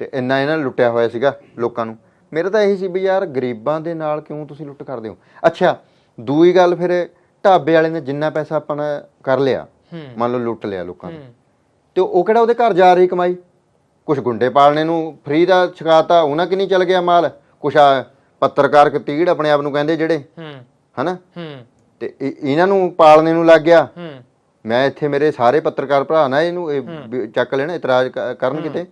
ਤੇ ਇੰਨਾ ਇਹਨਾਂ ਲੁੱਟਿਆ ਹੋਇਆ ਸੀਗਾ ਲੋਕਾਂ ਨੂੰ। ਮੇਰਾ ਤਾਂ ਇਹੀ ਸੀ ਵੀ ਯਾਰ ਗਰੀਬਾਂ ਦੇ ਨਾਲ ਕਿਉਂ ਤੁਸੀਂ ਲੁੱਟ ਕਰਦੇ ਹੋ? ਅੱਛਾ ਦੂਈ ਗੱਲ ਫਿਰ ਢਾਬੇ ਵਾਲੇ ਨੇ ਜਿੰਨਾ ਪੈਸਾ ਆਪਾਂ ਨੇ ਕਰ ਲਿਆ ਮੰਨ ਲਓ ਲੁੱਟ ਲਿਆ ਲੋਕਾਂ ਨੂੰ। ਤੇ ਉਹ ਕਿਹੜਾ ਉਹਦੇ ਘਰ ਜਾ ਰਹੀ ਕਮਾਈ? ਕੁਝ ਗੁੰਡੇ ਪਾਲਣੇ ਨੂੰ ਫ੍ਰੀ ਦਾ ਛਕਾਤਾ ਉਹਨਾਂ ਕਿ ਨਹੀਂ ਚੱਲ ਗਿਆ ਮਾਲ? ਕੁਛ ਆ ਪੱਤਰਕਾਰ ਕਤੀੜ ਆਪਣੇ ਆਪ ਨੂੰ ਕਹਿੰਦੇ ਜਿਹੜੇ? ਹਨਾ? ਤੇ ਇਹ- ਇਹਨਾਂ ਨੂੰ ਪਾਲਣੇ ਨੂੰ ਲੱਗ ਗਿਆ। ਮੈਂ ਇੱਥੇ ਮੇਰੇ ਸਾਰੇ ਪੱਤਰਕਾਰ ਭਰਾ ਨਾ ਇਹਨੂੰ ਚੱਕ ਲੈਣ ਇਤਰਾਜ਼ ਕਰਨ ਕਿਤੇ।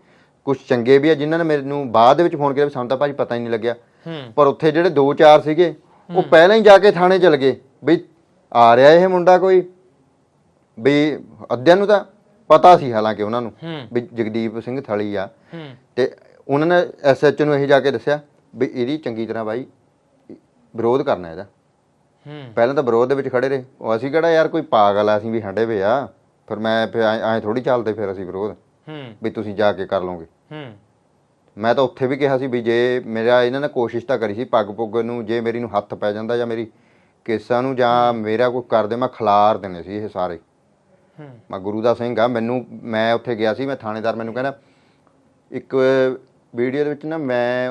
ਕੁਝ ਚੰਗੇ ਵੀ ਆ ਜਿਨ੍ਹਾਂ ਨੇ ਮੈਨੂੰ ਬਾਅਦ ਵਿੱਚ ਫੋਨ ਕੀਤਾ ਸਾਨੂੰ ਤਾਂ ਭਾਜੀ ਪਤਾ ਹੀ ਨਹੀਂ ਲੱਗਿਆ। ਪਰ ਉੱਥੇ ਜਿਹੜੇ ਦੋ ਚਾਰ ਸੀਗੇ ਉਹ ਪਹਿਲਾਂ ਹੀ ਜਾ ਕੇ ਥਾਣੇ ਚਲ ਗਏ। ਵੀ ਆ ਰਿਹਾ ਇਹ ਮੁੰਡਾ ਕੋਈ? ਵੀ ਅੱਧਿਆਂ ਨੂੰ ਤਾਂ ਪਤਾ ਸੀ ਹਾਲਾਂਕਿ ਉਹਨਾਂ ਨੂੰ ਵੀ ਜਗਦੀਪ ਸਿੰਘ ਥਲੀ ਆ। ਤੇ ਉਹਨਾਂ ਨੇ ਐਸਐਚ ਨੂੰ ਇਹ ਜਾ ਕੇ ਦੱਸਿਆ ਵੀ ਇਹਦੀ ਚੰਗੀ ਤਰ੍ਹਾਂ ਬਾਈ ਵਿਰੋਧ ਕਰਨਾ ਇਹਦਾ। ਪਹਿਲਾਂ ਤਾਂ ਵਿਰੋਧ ਦੇ ਵਿੱਚ ਖੜੇ ਰਹੇ। ਉਹ ਅਸੀਂ ਕਿਹੜਾ ਯਾਰ ਕੋਈ ਪਾਗਲ ਆ ਅਸੀਂ ਵੀ ਹੰਡੇ ਵੇ ਆ। ਫਿਰ ਮੈਂ ਫਿਰ ਐ ਥੋੜੀ ਚੱਲਦੇ ਫਿਰ ਅਸੀਂ ਵਿਰੋਧ। ਵੀ ਤੁਸੀਂ ਜਾ ਕੇ ਕਰ ਲਓਗੇ। ਮੈਂ ਤਾਂ ਉੱਥੇ ਵੀ ਕਿਹਾ ਸੀ ਵੀ ਜੇ ਮੇਰਾ ਇਹਨਾਂ ਨੇ ਕੋਸ਼ਿਸ਼ ਤਾਂ ਕਰੀ ਸੀ ਪੱਗ ਪੁੱਗ ਨੂੰ ਜੇ ਮੇਰੀ ਨੂੰ ਹੱਥ ਪੈ ਜਾਂਦਾ ਜਾਂ ਮੇਰੀ ਕੇਸਾਂ ਨੂੰ ਜਾਂ ਮੇਰਾ ਕੋਈ ਕਰਦੇ ਮੈਂ ਖਿਲਾਰ ਦੇਣੇ ਸੀ ਇਹ ਸਾਰੇ। ਮੈਂ ਗੁਰੂ ਦਾ ਸਿੰਘ ਆ ਮੈਨੂੰ ਮੈਂ ਉੱਥੇ ਗਿਆ ਸੀ ਮੈਂ ਥਾਣੇਦਾਰ ਮੈਨੂੰ ਕਹਿੰਦਾ ਇੱਕ ਵੀਡੀਓ ਦੇ ਵਿੱਚ ਨਾ ਮੈਂ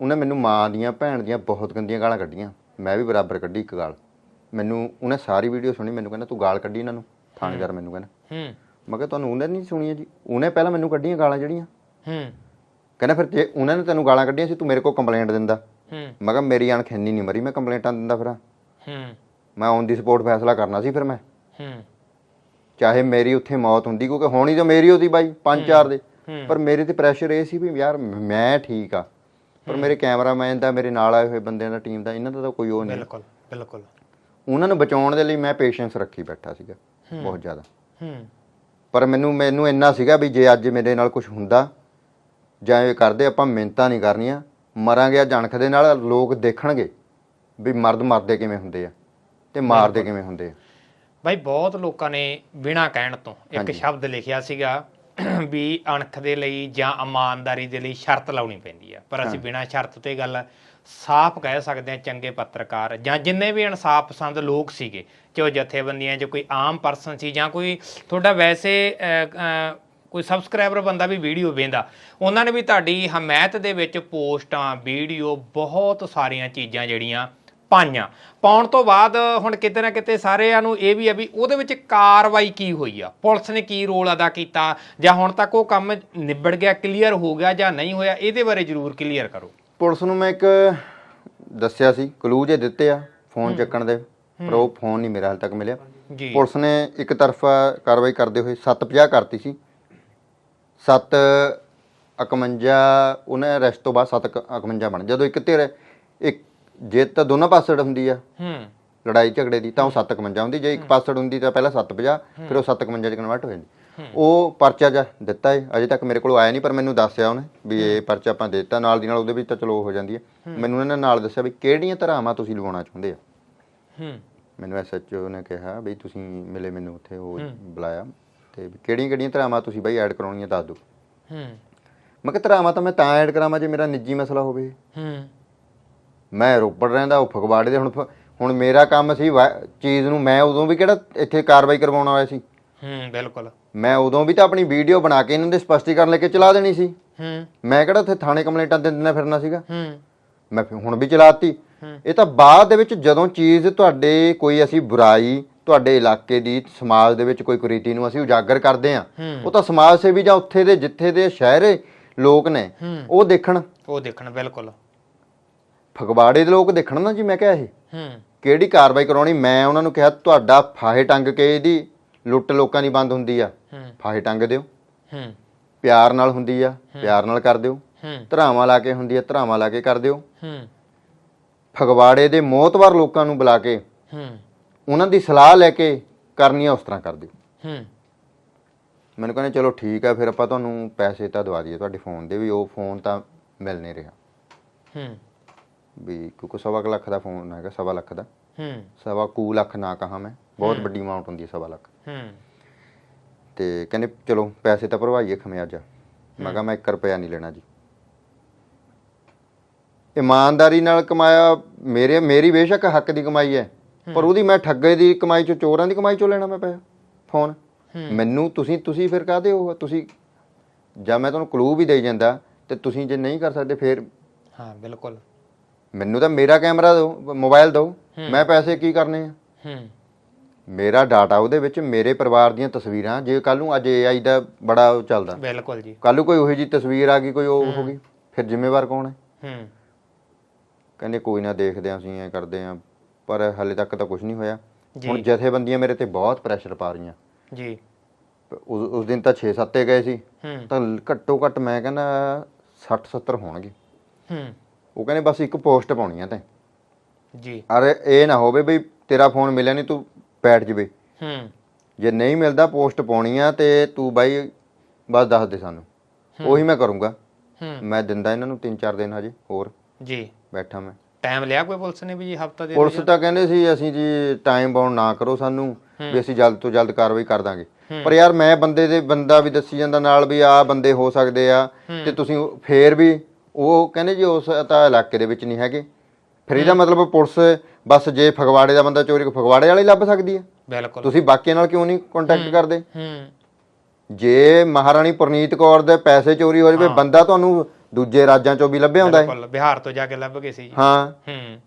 ਉਹਨੇ ਮੈਨੂੰ ਮਾਂ ਦੀਆਂ ਭੈਣ ਦੀਆਂ ਬਹੁਤ ਗੰਦੀਆਂ ਗਾਲਾਂ ਕੱਢੀਆਂ। ਮੈਂ ਵੀ ਬਰਾਬਰ ਕੱਢੀ ਇੱਕ ਗਾਲ। ਮੈਨੂੰ ਉਹਨੇ ਸਾਰੀ ਵੀਡੀਓ ਸੁਣੀ ਮੈਨੂੰ ਕਹਿੰਦਾ ਤੂੰ ਗਾਲ ਕੱਢੀ ਇਹਨਾਂ ਨੂੰ ਥਾਣੇਦਾਰ ਮੈਨੂੰ ਕਹਿੰਦਾ। ਹੂੰ। ਮੈਂ ਕਿਹਾ ਤੁਹਾਨੂੰ ਉਹਨੇ ਨਹੀਂ ਸੁਣੀਆਂ ਜੀ? ਉਹਨੇ ਪਹਿਲਾਂ ਮੈਨੂੰ ਕੱਢੀਆਂ ਗਾਲਾਂ ਜਿਹੜੀਆਂ। ਹੂੰ। ਕਹਿੰਦਾ ਫਿਰ ਜੇ ਉਹਨਾਂ ਨੇ ਤੈਨੂੰ ਗਾਲਾਂ ਕੱਢੀਆਂ ਸੀ ਤੂੰ ਮੇਰੇ ਕੋਲ ਕੰਪਲੇਂਟ ਦਿੰਦਾ। ਹੂੰ। ਮੈਂ ਕਿਹਾ ਮੇਰੀ ਅਣਖ ਇੰਨੀ ਨਹੀਂ ਮਰੀ ਮੈਂ ਕੰਪਲੇਂਟਾਂ ਦਿੰਦਾ ਫਿਰ। ਹੂੰ। ਮੈਂ ਔਨ ਦੀ ਸਪੋਰਟ ਫੈਸਲਾ ਕਰਨਾ ਸੀ ਫਿਰ ਮੈਂ। ਹੂੰ। ਚਾਹੇ ਮੇਰੀ ਉੱਥੇ ਮੌਤ ਹੁੰਦੀ ਕਿਉਂਕਿ ਹੋਣੀ ਤਾਂ ਮੇਰੀ ਉਹਦੀ ਬਾਈ ਪੰਜ ਚਾਰ ਦੇ। ਪਰ ਮੇਰੇ ਤੇ ਪ੍ਰੈਸ਼ਰ ਇਹ ਸੀ ਵੀ ਯਾਰ ਮੈਂ ਠੀਕ ਆ। ਪਰ ਮੇਰੇ ਕੈਮਰਾਮੈਨ ਦਾ ਮੇਰੇ ਨਾਲ ਆਏ ਹੋਏ ਬੰਦਿਆਂ ਦਾ ਟੀਮ ਦਾ ਇਹਨਾਂ ਦਾ ਤਾਂ ਕੋਈ ਉਹ ਨਹੀਂ। ਬਿਲਕੁਲ ਬਿਲਕੁਲ। ਉਹਨਾਂ ਨੂੰ ਬਚਾਉਣ ਦੇ ਲਈ ਮੈਂ ਪੇਸ਼ੈਂਸ ਰੱਖੀ ਬੈਠਾ ਸੀਗਾ ਬਹੁਤ ਜ਼ਿਆਦਾ। ਪਰ ਮੈਨੂੰ ਮੈਨੂੰ ਇੰਨਾ ਸੀਗਾ ਵੀ ਜੇ ਅੱਜ ਮੇਰੇ ਨਾਲ ਕੁਝ ਹੁੰਦਾ ਜਾਂ ਇਹ ਕਰਦੇ ਆਪਾਂ ਮਿਹਨਤਾਂ ਨਹੀਂ ਕਰਨੀਆਂ। ਮਰਾਂਗੇ ਅੱਜ ਅਣਖ ਦੇ ਨਾਲ ਲੋਕ ਦੇਖਣਗੇ ਵੀ ਮਰਦ ਮਰਦੇ ਕਿਵੇਂ ਹੁੰਦੇ ਆ ਤੇ ਮਾਰਦੇ ਕਿਵੇਂ ਹੁੰਦੇ ਆ। ਭਾਈ ਬਹੁਤ ਲੋਕਾਂ ਨੇ ਬਿਨਾਂ ਕਹਿਣ ਤੋਂ ਇੱਕ। ਸ਼ਬਦ ਲਿਖਿਆ ਸੀਗਾ ਵੀ ਅਣਖ ਦੇ ਲਈ ਜਾਂ ਇਮਾਨਦਾਰੀ ਦੇ ਲਈ ਸ਼ਰਤ ਲਾਉਣੀ ਪੈਂਦੀ ਆ ਪਰ ਅਸੀਂ ਬਿਨਾਂ ਸ਼ਰਤ ਤੇ ਗੱਲ ਸਾਫ਼ ਕਹਿ ਸਕਦੇ ਹਾਂ ਚੰਗੇ ਪੱਤਰਕਾਰ ਜਾਂ ਜਿੰਨੇ ਵੀ ਇਨਸਾਫ ਪਸੰਦ ਲੋਕ ਸੀਗੇ ਜੋ ਜਥੇਬੰਦੀਆਂ ਜੋ ਕੋਈ ਆਮ ਪਰਸਨ ਸੀ ਜਾਂ ਕੋਈ ਤੁਹਾਡਾ ਵੈਸੇ ਕੋਈ ਸਬਸਕ੍ਰਾਈਬਰ ਬੰਦਾ ਵੀ ਵੀਡੀਓ ਵੇਂਦਾ ਉਹਨਾਂ ਨੇ ਵੀ ਤੁਹਾਡੀ ਹਮਾਇਤ ਦੇ ਵਿੱਚ ਪੋਸਟਾਂ ਵੀਡੀਓ ਬਹੁਤ ਸਾਰੀਆਂ ਚੀਜ਼ਾਂ ਜਿਹੜੀਆਂ ਪਾਈਆਂ। ਪਾਉਣ ਤੋਂ ਬਾਅਦ ਹੁਣ ਕਿਤੇ ਨਾ ਕਿਤੇ ਸਾਰਿਆਂ ਨੂੰ ਇਹ ਵੀ ਆ ਵੀ ਉਹਦੇ ਵਿੱਚ ਕਾਰਵਾਈ ਕੀ ਹੋਈ ਆ? ਪੁਲਿਸ ਨੇ ਕੀ ਰੋਲ ਅਦਾ ਕੀਤਾ? ਜਾਂ ਹੁਣ ਤੱਕ ਉਹ ਕੰਮ ਨਿਬੜ ਗਿਆ ਕਲੀਅਰ ਹੋ ਗਿਆ ਜਾਂ ਨਹੀਂ ਹੋਇਆ ਇਹਦੇ ਬਾਰੇ ਜ਼ਰੂਰ ਕਲੀਅਰ ਕਰੋ। ਪੁਲਿਸ ਨੂੰ ਮੈਂ ਇੱਕ ਦੱਸਿਆ ਸੀ ਕਲੂ ਜੇ ਦਿੱਤੇ ਆ ਫੋਨ ਚੱਕਣ ਦੇ ਪਰ ਉਹ ਫੋਨ ਨਹੀਂ ਮੇਰਾ ਹਾਲ ਤੱਕ ਮਿਲਿਆ। ਜੀ। ਪੁਲਿਸ ਨੇ ਇੱਕ ਤਰਫਾ ਕਾਰਵਾਈ ਕਰਦੇ ਹੋਏ 750 ਕਰਤੀ ਸੀ। 7 51 ਉਹਨੇ ਅਰੈਸਟ ਤੋਂ ਬਾਅਦ 7 51 ਬਣ ਜਦੋਂ ਇੱਕ ਧਿਰ ਇੱਕ ਜਿੱਤ ਤਾਂ ਦੋਨਾਂ ਪਾਸੜ ਹੁੰਦੀ ਆ ਹੂੰ। ਲੜਾਈ ਝਗੜੇ ਦੀ ਤਾਂ ਉਹ 751 ਹੁੰਦੀ ਜੇ ਇੱਕ ਪਾਸੜ ਹੁੰਦੀ ਤਾਂ ਪਹਿਲਾਂ 750 ਫਿਰ ਉਹ 751 ਚ ਕਨਵਰਟ ਹੋ ਜਾਂਦੀ। ਉਹ ਪਰਚਾ ਜਾ ਦਿੱਤਾ ਹੈ ਅਜੇ ਤੱਕ ਮੇਰੇ ਕੋਲ ਆਇਆ ਨਹੀਂ ਪਰ ਮੈਨੂੰ ਦੱਸਿਆ ਉਹਨੇ ਵੀ ਇਹ ਪਰਚਾ ਆਪਾਂ ਦੇ ਦਿੱਤਾ ਨਾਲ ਦੀ ਨਾਲ ਉਹਦੇ ਵਿੱਚ ਤਾਂ ਚਲੋ ਹੋ ਜਾਂਦੀ ਹੈ। ਮੈਨੂੰ ਉਹਨਾਂ ਨੇ ਨਾਲ ਦੱਸਿਆ ਵੀ ਕਿਹੜੀਆਂ ਧਰਾਵਾਂ ਤੁਸੀਂ ਲਗਾਉਣਾ ਚਾਹੁੰਦੇ ਆ? ਹੂੰ। ਮੈਨੂੰ ਐਸਐਚਓ ਨੇ ਕਿਹਾ ਵੀ ਤੁਸੀਂ ਮਿਲੇ ਮੈਨੂੰ ਉੱਥੇ ਉਹ ਬੁਲਾਇਆ ਤੇ ਕਿਹੜੀਆਂ ਕਿਹੜੀਆਂ ਧਰਾਵਾਂ ਤੁਸੀਂ ਬਾਈ ਐਡ ਕਰਾਉਣੀਆਂ ਦੱਸ ਦਿਓ। ਹੂੰ। ਮੈਂ ਕਿਹਾ ਧਰਾਵਾਂ ਤਾਂ ਮੈਂ ਤਾਂ ਐਡ ਕਰਾਵਾਂ ਜੇ ਮੇਰਾ ਨਿੱਜੀ ਮਸਲਾ ਹੋਵੇ। ਹੂੰ। ਮੈਂ ਰੋਪੜ ਰਹਿੰਦਾ ਉਹ ਫਗਵਾੜੇ ਦੇ ਹੁਣ ਫ- ਹੁਣ ਮੇਰਾ ਕੰਮ ਸੀ ਵਾ- ਚੀਜ਼ ਨੂੰ ਮੈਂ ਉਦੋਂ ਵੀ ਕਿਹੜਾ ਇੱਥੇ ਕਾਰਵਾਈ ਕਰਵਾਉਣ ਆਇਆ ਸੀ। ਹੂੰ ਬਿਲਕੁਲ। ਮੈਂ ਉਦੋਂ ਵੀ ਤਾਂ ਆਪਣੀ ਵੀਡੀਓ ਬਣਾ ਕੇ ਇਹਨਾਂ ਦੇ ਸਪਸ਼ਟੀਕਰਨ ਲੈ ਕੇ ਚਲਾ ਦੇਣੀ ਸੀ। ਹੂੰ। ਮੈਂ ਕਿਹੜਾ ਉੱਥੇ ਥਾਣੇ ਕੰਪਲੇਂਟਾਂ ਦਿੰਦਾ ਫਿਰਨਾ ਸੀਗਾ। ਹੂੰ। ਮੈਂ ਫਿਰ ਹੁਣ ਵੀ ਚਲਾਤੀ। ਇਹ ਤਾਂ ਬਾਅਦ ਦੇ ਵਿੱਚ ਜਦੋਂ ਚੀਜ਼ ਤੁਹਾਡੇ ਕੋਈ ਅਸੀਂ ਬੁਰਾਈ ਤੁਹਾਡੇ ਇਲਾਕੇ ਦੀ ਸਮਾਜ ਦੇ ਵਿੱਚ ਕੋਈ ਕੁਰੀਤੀ ਨੂੰ ਅਸੀਂ ਉਜਾਗਰ ਕਰਦੇ ਆ ਉਹ ਤਾਂ ਸਮਾਜ ਸੇਵੀ ਜਾਂ ਉੱਥੇ ਦੇ ਜਿੱਥੇ ਦੇ ਸ਼ਹਿਰੇ ਲੋਕ ਨੇ ਉਹ ਦੇਖਣ। ਉਹ ਦੇਖਣ ਬਿਲਕੁਲ। ਫਗਵਾੜੇ ਦੇ ਲੋਕ ਦੇਖਣ ਨਾ ਜੀ ਮੈਂ ਕਿਹਾ ਇਹ। ਹੂੰ। ਕਿਹੜੀ ਕਾਰਵਾਈ ਕਰਾਉਣੀ? ਮੈਂ ਉਹਨਾਂ ਨੂੰ ਕਿਹਾ ਤੁਹਾਡਾ ਫਾਹੇ ਟੰਗ ਕੇ ਇਹਦੀ ਲੁੱਟ ਲੋਕਾਂ ਦੀ ਬੰਦ ਹੁੰਦੀ ਆ। ਫਾਹੇ ਟੰਗ ਦਿਓ। ਹੂੰ। ਪਿਆਰ ਨਾਲ ਹੁੰਦੀ ਆ। ਪਿਆਰ ਨਾਲ ਕਰ ਦਿਓ। ਹੂੰ। ਧਰਾਵਾਂ ਲਾ ਕੇ ਹੁੰਦੀ ਆ ਧਰਾਵਾਂ ਲਾ ਕੇ ਕਰ ਦਿਓ। ਹੂੰ। ਫਗਵਾੜੇ ਦੇ ਮੋਤਵਾਰ ਲੋਕਾਂ ਨੂੰ ਬੁਲਾ ਕੇ ਹੂੰ। ਉਹਨਾਂ ਦੀ ਸਲਾਹ ਲੈ ਕੇ ਕਰਨੀ ਆ ਉਸ ਤਰ੍ਹਾਂ ਕਰ ਦਿਓ। ਹੂੰ। ਮੈਨੂੰ ਕਹਿੰਦੇ ਚਲੋ ਠੀਕ ਆ ਫਿਰ ਆਪਾਂ ਤੁਹਾਨੂੰ ਪੈਸੇ ਤਾਂ ਦਵਾ ਦਈਏ। ਤੁਹਾਡੇ ਫੋਨ ਦੇ ਵੀ ਉਹ ਫੋਨ ਤਾਂ ਮਿਲ ਨਹੀਂ ਰਿਹਾ। ਹੂੰ। ਵੀ ਕਿਉਂਕਿ ਸਵਾ ਕੁ ਲੱਖ ਦਾ ਫੋਨ ਹੈਗਾ ਸਵਾ ਲੱਖ ਦਾ। ਹੂੰ। ਸਵਾ ਕੂ ਲੱਖ ਨਾ ਕਹਾ ਮੈਂ। ਬਹੁਤ ਵੱਡੀ ਅਮਾਉਂਟ ਹੁੰਦੀ ਹੈ ਸਵਾ ਲੱਖ। ਹੂੰ। ਤੇ ਕਹਿੰਦੇ ਚਲੋ ਪੈਸੇ ਤਾਂ ਭਰਵਾਈਏ ਖਮੇ ਅੱਜ। ਮੈਂ ਕਿਹਾ ਮੈਂ 1 ਰੁਪਿਆ ਨਹੀਂ ਲੈਣਾ ਜੀ। ਇਮਾਨਦਾਰੀ ਨਾਲ ਕਮਾਇਆ ਮੇਰੇ ਮੇਰੀ ਬੇਸ਼ੱਕ ਹੱਕ ਦੀ ਕਮਾਈ ਹੈ। ਪਰ ਉਹਦੀ ਮੈਂ ਠੱਗੇ ਦੀ ਕਮਾਈ ਚੋਂ ਚੋਰਾਂ ਦੀ ਕਮਾਈ ਚੋਂ ਲੈਣਾ ਮੈਂ ਪੈਸਾ ਫੋਨ। ਮੈਨੂੰ ਤੁਸੀਂ ਤੁਸੀਂ ਫਿਰ ਕਾਹਦੇ ਹੋ? ਤੁਸੀਂ ਜਾਂ ਮੈਂ ਤੁਹਾਨੂੰ ਕਲੂ ਵੀ ਦੇਈ ਜਾਂਦਾ ਤੇ ਤੁਸੀਂ ਜੇ ਨਹੀਂ ਕਰ ਸਕਦੇ ਫਿਰ ਹਾਂ ਬਿਲਕੁਲ। ਮੈਨੂੰ ਤਾਂ ਮੇਰਾ ਕੈਮਰਾ ਦਿਓ ਮੋਬਾਈਲ ਦਿਓ ਮੈਂ ਪੈਸੇ ਕੀ ਕਰਨੇ ਆ? ਹੂੰ। ਮੇਰਾ ਡਾਟਾ ਉਹਦੇ ਵਿੱਚ ਮੇਰੇ ਪਰਿਵਾਰ ਦੀਆਂ ਤਸਵੀਰਾਂ ਜੇ ਕੱਲ ਨੂੰ ਅੱਜ AI ਦਾ ਬੜਾ ਉਹ ਚੱਲਦਾ। ਬਿਲਕੁਲ ਜੀ। ਕੱਲ ਨੂੰ ਕੋਈ ਉਹੋ ਜੀ ਤਸਵੀਰ ਆ ਗਈ ਕੋਈ ਉਹ ਹੋ ਗਈ ਫਿਰ ਜ਼ਿੰਮੇਵਾਰ ਕੌਣ ਹੈ? ਹੂੰ। ਕਹਿੰਦੇ ਕੋਈ ਨਾ ਦੇਖਦੇ ਆਂ ਅਸੀਂ ਐ ਕਰਦੇ ਆਂ ਪਰ ਹਲੇ ਤੱਕ ਤਾਂ ਕੁਝ ਨਹੀਂ ਹੋਇਆ। ਹੁਣ ਜਥੇਬੰਦੀਆਂ ਮੇਰੇ ਤੇ ਬਹੁਤ ਪ੍ਰੈਸ਼ਰ ਪਾ ਰਹੀਆਂ। ਜੀ। ਉਸ ਦਿਨ ਤਾਂ 6-7 ਗਏ ਸੀ। ਤਾਂ ਘੱਟੋ ਘੱਟ ਮੈਂ ਕਹਿੰਦਾ 60-70 ਹੋਣਗੇ। ਹੂੰ। ਉਹ ਕਹਿੰਦੇ ਬਸ ਇੱਕ ਪੋਸਟ ਪਾਉਣੀ ਆ ਤੈਂ। ਜੀ। ਅਰੇ ਇਹ ਨਾ ਹੋਵੇ ਬਈ ਤੇਰਾ ਫੋਨ ਮਿਲਿਆ ਨਹੀਂ ਤੂੰ ਬੈਠ ਜਵੇ। ਹੂੰ। ਜੇ ਨਹੀਂ ਮਿਲਦਾ ਪੋਸਟ ਪਾਉਣੀ ਆ ਤੇ ਤੂੰ ਬਾਈ ਬਸ ਦੱਸ ਦੇ ਸਾਨੂੰ। ਉਹੀ ਮੈਂ ਕਰੂੰਗਾ। ਹੂੰ। ਮੈਂ ਦਿੰਦਾ ਇਹਨਾਂ ਨੂੰ 3-4 ਦਿਨ ਹਜੇ ਹੋਰ। ਜੀ। ਬੈਠਾ ਮੈਂ। ਟਾਈਮ ਲਿਆ ਕੋਈ ਪੁਲਿਸ ਨੇ ਵੀ ਜੀ ਹਫਤਾ ਦੇ ਪੁਲਿਸ ਤਾਂ ਕਹਿੰਦੇ ਸੀ ਅਸੀਂ ਜੀ ਟਾਈਮ ਬਾਉਂਡ ਨਾ ਕਰੋ ਸਾਨੂੰ ਵੀ ਅਸੀਂ ਜਲਦ ਤੋਂ ਜਲਦ ਕਾਰਵਾਈ ਕਰ ਦਾਂਗੇ। ਪਰ ਯਾਰ ਮੈਂ ਬੰਦੇ ਦੇ ਬੰਦਾ ਵੀ ਦੱਸੀ ਜਾਂਦਾ ਨਾਲ ਵੀ ਆ ਬੰਦੇ ਹੋ ਸਕਦੇ ਆ ਤੇ ਤੁਸੀਂ ਫੇਰ ਵੀ ਉਹ ਕਹਿੰਦੇ ਜੀ ਉਸ ਤਾਂ ਇਲਾਕੇ ਦੇ ਵਿੱਚ ਨਹੀਂ ਹੈਗੇ। ਫਿਰ ਇਹਦਾ ਮਤਲਬ ਪੁਲਿਸ ਬਸ ਜੇ ਫਗਵਾੜੇ ਦਾ ਬੰਦਾ ਚੋਰੀ ਫਗਵਾੜੇ ਵਾਲੇ ਲੱਭ ਸਕਦੀ ਹੈ। ਬਿਲਕੁਲ। ਤੁਸੀਂ ਬਾਕੀਆਂ ਨਾਲ ਕਿਉਂ ਨਹੀਂ ਕੰਟੈਕਟ ਕਰਦੇ? ਹੂੰ। ਜੇ ਮਹਾਰਾਣੀ ਪ੍ਰਨੀਤ ਕੌਰ ਦੇ ਪੈਸੇ ਚੋਰੀ ਹੋ ਜਾਵੇ ਬੰਦਾ ਤੁਹਾਨੂੰ ਦੂਜੇ ਰਾਜਾਂ ਚੋਂ ਵੀ ਲੱਭਿਆ ਹੁੰਦਾ ਹੈ। ਬਿਲਕੁਲ ਬਿਹਾਰ ਤੋਂ ਜਾ ਕੇ ਲੱਭ ਗਏ ਸੀ ਜੀ। ਹਾਂ। ਹੂੰ।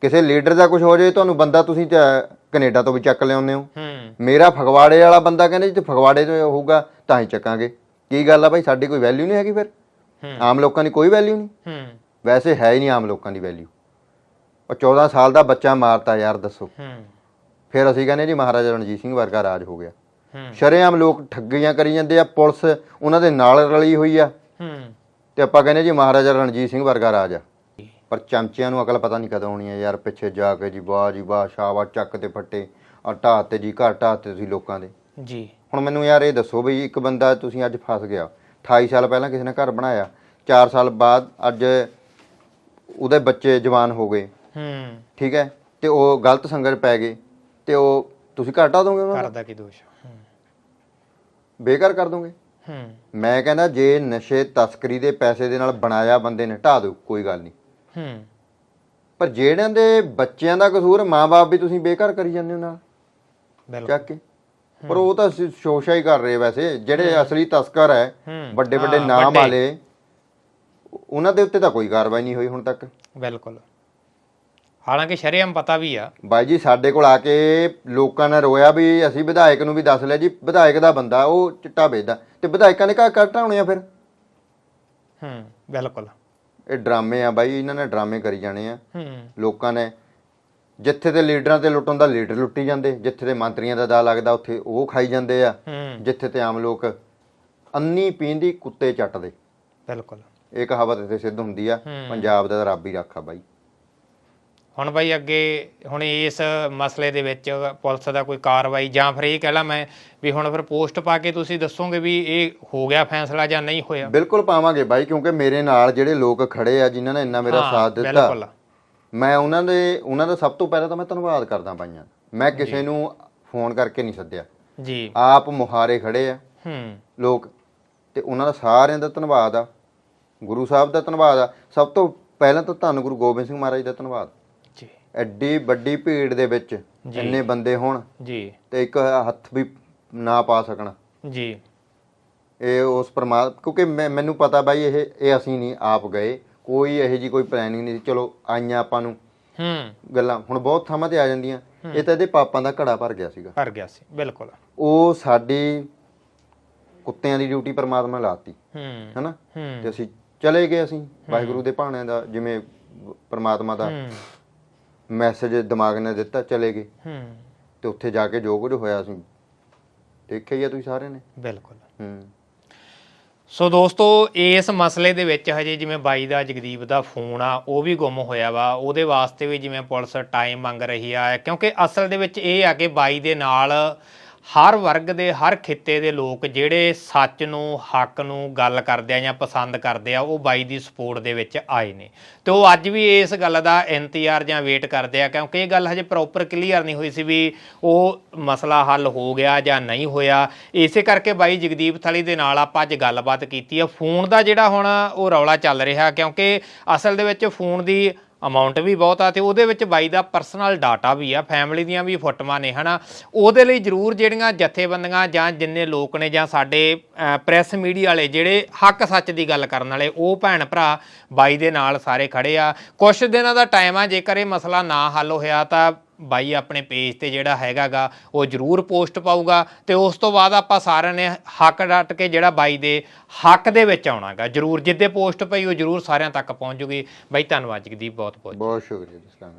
ਕਿਸੇ ਲੀਡਰ ਦਾ ਕੁਝ ਹੋ ਜਾਏ ਤੁਹਾਨੂੰ ਬੰਦਾ ਤੁਸੀਂ ਕੈਨੇਡਾ ਤੋਂ ਵੀ ਚੱਕ ਲਿਆਉਂਦੇ ਹੋ। ਹੂੰ। ਮੇਰਾ ਫਗਵਾੜੇ ਵਾਲਾ ਬੰਦਾ ਕਹਿੰਦੇ ਜੇ ਫਗਵਾੜੇ ਤੋਂ ਹੋਊਗਾ ਤਾਂ ਹੀ ਚੱਕਾਂਗੇ। ਕੀ ਗੱਲ ਆ ਭਾਈ ਸਾਡੀ ਕੋਈ ਵੈਲਿਊ ਨਹੀਂ ਹੈਗੀ ਫਿਰ। ਆਮ ਲੋਕਾਂ ਦੀ ਕੋਈ ਵੈਲਿਊ ਨਹੀਂ। ਹੂੰ। ਵੈਸੇ ਹੈ ਹੀ ਨਹੀਂ ਆਮ ਲੋਕਾਂ ਦੀ ਵੈਲਿਊ ਉਹ 14 ਸਾਲ ਦਾ ਬੱਚਾ ਮਾਰਤਾ ਯਾਰ ਦੱਸੋ। ਹੂੰ। ਫਿਰ ਅਸੀਂ ਕਹਿੰਦੇ ਜੀ ਮਹਾਰਾਜਾ ਰਣਜੀਤ ਸਿੰਘ ਵਰਗਾ ਰਾਜ ਹੋ ਗਿਆ। ਹੂੰ। ਸ਼ਰੇਆਮ ਲੋਕ ਠੱਗੀਆਂ ਕਰੀ ਜਾਂਦੇ ਆ ਪੁਲਿਸ ਉਹਨਾਂ ਦੇ ਨਾਲ ਰਲੀ ਹੋਈ ਆ। ਹੂੰ। ਤੇ ਆਪਾਂ ਕਹਿੰਦੇ ਜੀ ਮਹਾਰਾਜਾ ਰਣਜੀਤ ਸਿੰਘ ਵਰਗਾ ਰਾਜ ਆ। ਪਰ ਚਮਚਿਆਂ ਨੂੰ ਅਕਲ ਪਤਾ ਨਹੀਂ ਕਦੋਂ ਆਉਣੀ ਹੈ ਯਾਰ ਪਿੱਛੇ ਜਾ ਕੇ ਜੀ ਵਾਹ ਜੀ ਵਾਹ ਸ਼ਾਵਾ ਚੱਕ ਤੇ ਫੱਟੇ ਆ ਢਾਹ ਤੇ ਜੀ ਢਾਹ ਤੇ ਤੁਸੀਂ ਲੋਕਾਂ ਦੇ। ਜੀ। ਹੁਣ ਮੈਨੂੰ ਯਾਰ ਇਹ ਦੱਸੋ ਵੀ ਇੱਕ ਬੰਦਾ ਤੁਸੀਂ ਅੱਜ ਫਸ ਗਿਆ। 28 ਸਾਲ ਪਹਿਲਾਂ ਕਿਸੇ ਨੇ ਘਰ ਬਣਾਇਆ 4 ਸਾਲ ਬਾਅਦ ਅੱਜ ਉਹਦੇ ਬੱਚੇ ਜਵਾਨ ਹੋ ਗਏ। ਹੂੰ। ਠੀਕ ਹੈ? ਤੇ ਉਹ ਗਲਤ ਸੰਗਤ ਪੈ ਗਏ ਤੇ ਉਹ ਤੁਸੀਂ ਘਰ ਦੋਗੇ ਉਹਨਾਂ ਦਾ? ਕਰਦਾ ਕੀ ਦੋਸ਼ ਹੂੰ। ਬੇਕਾਰ ਕਰ ਦੋਗੇ? ਹੂੰ। ਮੈਂ ਕਹਿੰਦਾ ਜੇ ਨਸ਼ੇ ਤਸਕਰੀ ਦੇ ਪੈਸੇ ਦੇ ਨਾਲ ਬਣਾਇਆ ਬੰਦੇ ਨੇ ਢਾਹ ਦਿਓ ਕੋਈ ਗੱਲ ਨਹੀਂ। ਹੂੰ। ਪਰ ਜਿਹੜਿਆਂ ਦੇ ਬੱਚਿਆਂ ਦਾ ਕਸੂਰ ਮਾਂ-ਬਾਪ ਵੀ ਤੁਸੀਂ ਬੇਕਾਰ ਕਰੀ ਜਾਂਦੇ ਹੋ ਨਾਲ ਬਿਲਕੁਲ। ਚੱਕ ਕੇ। ਪਰ ਉਹ ਤਾਂ ਸ਼ੋਸ਼ਾ ਹੀ ਕਰ ਰਹੇ ਵੈਸੇ ਜਿਹੜੇ ਅਸਲੀ ਤਸਕਰ ਹੈ। ਵੱਡੇ ਵੱਡੇ ਨਾਮ। ਵਾਲੇ ਉਹਨਾਂ ਦੇ ਉੱਤੇ ਤਾਂ ਕੋਈ ਕਾਰਵਾਈ ਨਹੀਂ ਹੋਈ ਹੁਣ ਤੱਕ। ਬਿਲਕੁਲ। ਹਾਲਾਂਕਿ ਸ਼ਰੇਆਮ ਪਤਾ ਵੀ ਆ। ਬਾਈ ਜੀ ਸਾਡੇ ਕੋਲ ਆ ਕੇ ਲੋਕਾਂ ਨੇ ਰੋਇਆ ਵੀ ਅਸੀਂ ਵਿਧਾਇਕ ਨੂੰ ਵੀ ਦੱਸ ਲਿਆ ਜੀ ਵਿਧਾਇਕ ਦਾ ਬੰਦਾ ਉਹ ਚਿੱਟਾ ਵੇਚਦਾ ਤੇ ਵਿਧਾਇਕਾਂ ਨੇ ਕੱਟ ਹੋਣੇ ਆ ਫਿਰ? ਹੂੰ ਬਿਲਕੁਲ। ਇਹ ਡਰਾਮੇ ਆ ਬਾਈ ਇਹਨਾਂ ਨੇ ਡਰਾਮੇ ਕਰੀ ਜਾਣੇ ਆ। ਲੋਕਾਂ ਨੇ ਜਿੱਥੇ ਤੇ ਲੀਡਰਾਂ ਤੇ ਲੁੱਟਣ ਦਾ ਲੀਡਰ ਲੁੱਟੀ ਜਾਂਦੇ ਜਿੱਥੇ ਤੇ ਮੰਤਰੀਆਂ ਦਾ ਦਾ ਲੱਗਦਾ ਉੱਥੇ ਉਹ ਖਾਈ ਜਾਂਦੇ ਆ। ਜਿੱਥੇ ਤੇ ਆਮ ਲੋਕ ਅੰਨੀ ਪੀਂਦੀ ਕੁੱਤੇ ਚੱਟਦੇ। ਬਿਲਕੁਲ। ਇਹ ਕਹਾਵਤ ਇੱਥੇ ਸਿੱਧ ਹੁੰਦੀ ਆ। ਪੰਜਾਬ ਦਾ ਰੱਬ ਹੀ ਰੱਖਾ ਬਾਈ। ਹੁਣ ਬਈ ਅੱਗੇ ਹੁਣ ਇਸ ਮਸਲੇ ਦੇ ਵਿੱਚ ਪੁਲਿਸ ਦਾ ਕੋਈ ਕਾਰਵਾਈ ਜਾਂ ਫਿਰ ਇਹ ਕਹਿ ਲਾ ਮੈਂ ਵੀ ਹੁਣ ਫਿਰ ਪੋਸਟ ਪਾ ਕੇ ਤੁਸੀਂ ਦੱਸੋਗੇ ਵੀ ਇਹ ਹੋ ਗਿਆ ਫੈਸਲਾ ਜਾਂ ਨਹੀਂ ਹੋਇਆ? ਬਿਲਕੁਲ ਪਾਵਾਂਗੇ ਬਾਈ ਕਿਉਂਕਿ ਮੇਰੇ ਨਾਲ ਜਿਹੜੇ ਲੋਕ ਖੜੇ ਆ ਜਿਨ੍ਹਾਂ ਨੇ ਇੰਨਾ ਮੇਰਾ ਸਾਥ ਦਿੱਤਾ ਬਿਲਕੁਲ। ਮੈਂ ਉਹਨਾਂ ਦੇ ਉਹਨਾਂ ਦਾ ਸਭ ਤੋਂ ਪਹਿਲਾਂ ਤਾਂ ਮੈਂ ਧੰਨਵਾਦ ਕਰਦਾ ਬਾਈਆਂ ਮੈਂ ਕਿਸੇ ਨੂੰ ਫੋਨ ਕਰਕੇ ਨਹੀਂ ਸੱਦਿਆ। ਜੀ। ਆਪ ਮੁਹਾਰੇ ਖੜੇ ਆ। ਹੂੰ। ਲੋਕ ਤੇ ਉਹਨਾਂ ਦਾ ਸਾਰਿਆਂ ਦਾ ਧੰਨਵਾਦ ਆ। ਗੁਰੂ ਸਾਹਿਬ ਦਾ ਧੰਨਵਾਦ ਆ। ਸਭ ਤੋਂ ਪਹਿਲਾਂ ਤਾਂ ਧੰਨ ਗੁਰੂ ਗੋਬਿੰਦ ਸਿੰਘ ਮਹਾਰਾਜ ਦਾ ਧੰਨਵਾਦ। ਜੀ। ਐਡੀ ਵੱਡੀ ਭੀੜ ਦੇ ਵਿੱਚ ਇੰਨੇ ਬੰਦੇ ਹੋਣ ਜੀ। ਤੇ ਇੱਕ ਹੱਥ ਵੀ ਨਾ ਪਾ ਸਕਣ। ਜੀ। ਇਹ ਉਸ ਪਰਮਾਤਮਾ ਕਿਉਂਕਿ ਮੈਨੂੰ ਪਤਾ ਬਾਈ ਇਹ ਇਹ ਅਸੀਂ ਨਹੀਂ ਆਪ ਗਏ। ਕੋਈ ਇਹੋ ਜੀ ਕੋਈ ਪਲੈਨਿੰਗ ਨਹੀਂ ਸੀ। ਚਲੋ ਆਈਆਂ ਆਪਾਂ ਨੂੰ ਹੂੰ। ਗੱਲਾਂ। ਹੁਣ ਬਹੁਤ ਥਾਵਾਂ ਤੇ ਆ ਜਾਂਦੀਆਂ। ਇਹ ਤਾਂ ਇਹਦੇ ਪਾਪਾਂ ਦਾ ਘੜਾ ਭਰ ਗਿਆ ਸੀਗਾ। ਕਰ ਗਿਆ ਸੀ ਬਿਲਕੁਲ। ਉਹ ਸਾਡੀ ਕੁੱਤਿਆਂ ਦੀ ਡਿਊਟੀ ਪਰਮਾਤਮਾ ਲਾਤੀ। ਹੂੰ। ਹੈਨਾ? ਹੂੰ। ਤੇ ਅਸੀਂ ਚਲੇ ਗਏ ਅਸੀਂ। ਵਾਹਿਗੁਰੂ ਦੇ ਭਾਣੇ ਦਾ ਜਿਵੇਂ ਪਰਮਾਤਮਾ ਦਾ ਮੈਸੇਜ ਦਿਮਾਗ ਨੇ ਦਿੱਤਾ ਚਲੇ ਗਏ। ਹੂੰ। ਤੇ ਉੱਥੇ ਜਾ ਕੇ ਜੋ ਕੁਝ ਹੋਇਆ ਅਸੀਂ ਦੇਖਿਆ ਹੀ ਆ ਤੁਸੀਂ ਸਾਰਿਆਂ ਨੇ। ਬਿਲਕੁਲ। ਹੂੰ। ਸੋ ਦੋਸਤੋ, ਇਸ ਮਸਲੇ ਦੇ ਵਿੱਚ ਹਜੇ ਜਿਵੇਂ ਬਾਈ ਦਾ, ਜਗਦੀਪ ਦਾ ਫੋਨ ਆ, ਉਹ ਵੀ ਗੁੰਮ ਹੋਇਆ ਵਾ। ਉਹਦੇ ਵਾਸਤੇ ਵੀ ਜਿਵੇਂ ਪੁਲਿਸ ਟਾਈਮ ਮੰਗ ਰਹੀ ਆ, ਕਿਉਂਕਿ ਅਸਲ ਦੇ ਵਿੱਚ ਇਹ ਆ ਕਿ ਬਾਈ ਦੇ ਨਾਲ ਹਰ ਵਰਗ ਦੇ, ਹਰ ਖਿੱਤੇ ਦੇ ਲੋਕ ਜਿਹੜੇ ਸੱਚ ਨੂੰ, ਹੱਕ ਨੂੰ ਗੱਲ ਕਰਦੇ ਆ ਜਾਂ ਪਸੰਦ ਕਰਦੇ ਆ, ਉਹ ਬਾਈ ਦੀ ਸਪੋਰਟ ਦੇ ਵਿੱਚ ਆਏ ਨੇ। ਤੇ ਉਹ ਅੱਜ ਵੀ ਇਸ ਗੱਲ ਦਾ ਇੰਤਜ਼ਾਰ ਜਾਂ ਵੇਟ ਕਰਦੇ ਆ, ਕਿਉਂਕਿ ਇਹ ਗੱਲ ਹਜੇ ਪ੍ਰੋਪਰ ਕਲੀਅਰ ਨਹੀਂ ਹੋਈ ਸੀ ਵੀ ਉਹ ਮਸਲਾ ਹੱਲ ਹੋ ਗਿਆ ਜਾਂ ਨਹੀਂ ਹੋਇਆ। ਇਸੇ ਕਰਕੇ ਬਾਈ ਜਗਦੀਪ ਥਲੀ ਦੇ ਨਾਲ ਆਪਾਂ ਅੱਜ ਗੱਲਬਾਤ ਕੀਤੀ ਆ। ਫੋਨ ਦਾ ਜਿਹੜਾ ਹੁਣ ਉਹ ਰੌਲਾ ਚੱਲ ਰਿਹਾ, ਕਿਉਂਕਿ ਅਸਲ ਦੇ ਵਿੱਚ ਫੋਨ ਦੀ ਅਮਾਉਂਟ ਵੀ ਬਹੁਤ ਆ ਤੇ ਉਹਦੇ ਵਿੱਚ ਬਾਈ ਦਾ ਪਰਸਨਲ ਡਾਟਾ ਵੀ ਆ ਫੈਮਿਲੀ ਦੀਆਂ ਵੀ ਫੋਟੋਆਂ ਨੇ, ਹਨਾ? ਉਹਦੇ ਲਈ ਜ਼ਰੂਰ ਜਿਹੜੀਆਂ ਜਥੇਬੰਦੀਆਂ ਜਾਂ ਜਿੰਨੇ ਲੋਕ ਨੇ ਜਾਂ ਸਾਡੇ ਪ੍ਰੈਸ ਮੀਡੀਆ ਵਾਲੇ ਜਿਹੜੇ ਹੱਕ ਸੱਚ ਦੀ ਗੱਲ ਕਰਨ ਵਾਲੇ, ਉਹ ਭੈਣ ਭਰਾ ਬਾਈ ਦੇ ਨਾਲ ਸਾਰੇ ਖੜੇ ਆ। ਕੁਝ ਦਿਨਾਂ ਦਾ ਟਾਈਮ ਆ, ਜੇਕਰ ਇਹ ਮਸਲਾ ਨਾ ਹੱਲ ਹੋਇਆ ਤਾਂ ਬਾਈ ਆਪਣੇ ਪੇਜ ਤੇ ਜਿਹੜਾ ਹੈਗਾਗਾ, ਉਹ ਜਰੂਰ ਪੋਸਟ ਪਾਊਗਾ ਤੇ ਉਸ ਤੋਂ ਬਾਅਦ ਆਪਾਂ ਸਾਰਿਆਂ ਨੇ ਹੱਕ ਡਟ ਕੇ ਜਿਹੜਾ ਬਾਈ ਦੇ ਹੱਕ ਦੇ ਵਿੱਚ ਆਉਣਾਗਾ। ਜਰੂਰ ਜਿੱਦੇ ਪੋਸਟ ਪਈ ਉਹ ਜਰੂਰ ਸਾਰਿਆਂ ਤੱਕ ਪਹੁੰਚ ਜੂਗੀ। ਬਾਈ, ਧੰਨਵਾਦ ਜਗਦੀਪ ਬਹੁਤ ਬਹੁਤ ਬਹੁਤ ਸ਼ੁਕਰੀਆ ਜੀ ਇਸਲਾਮ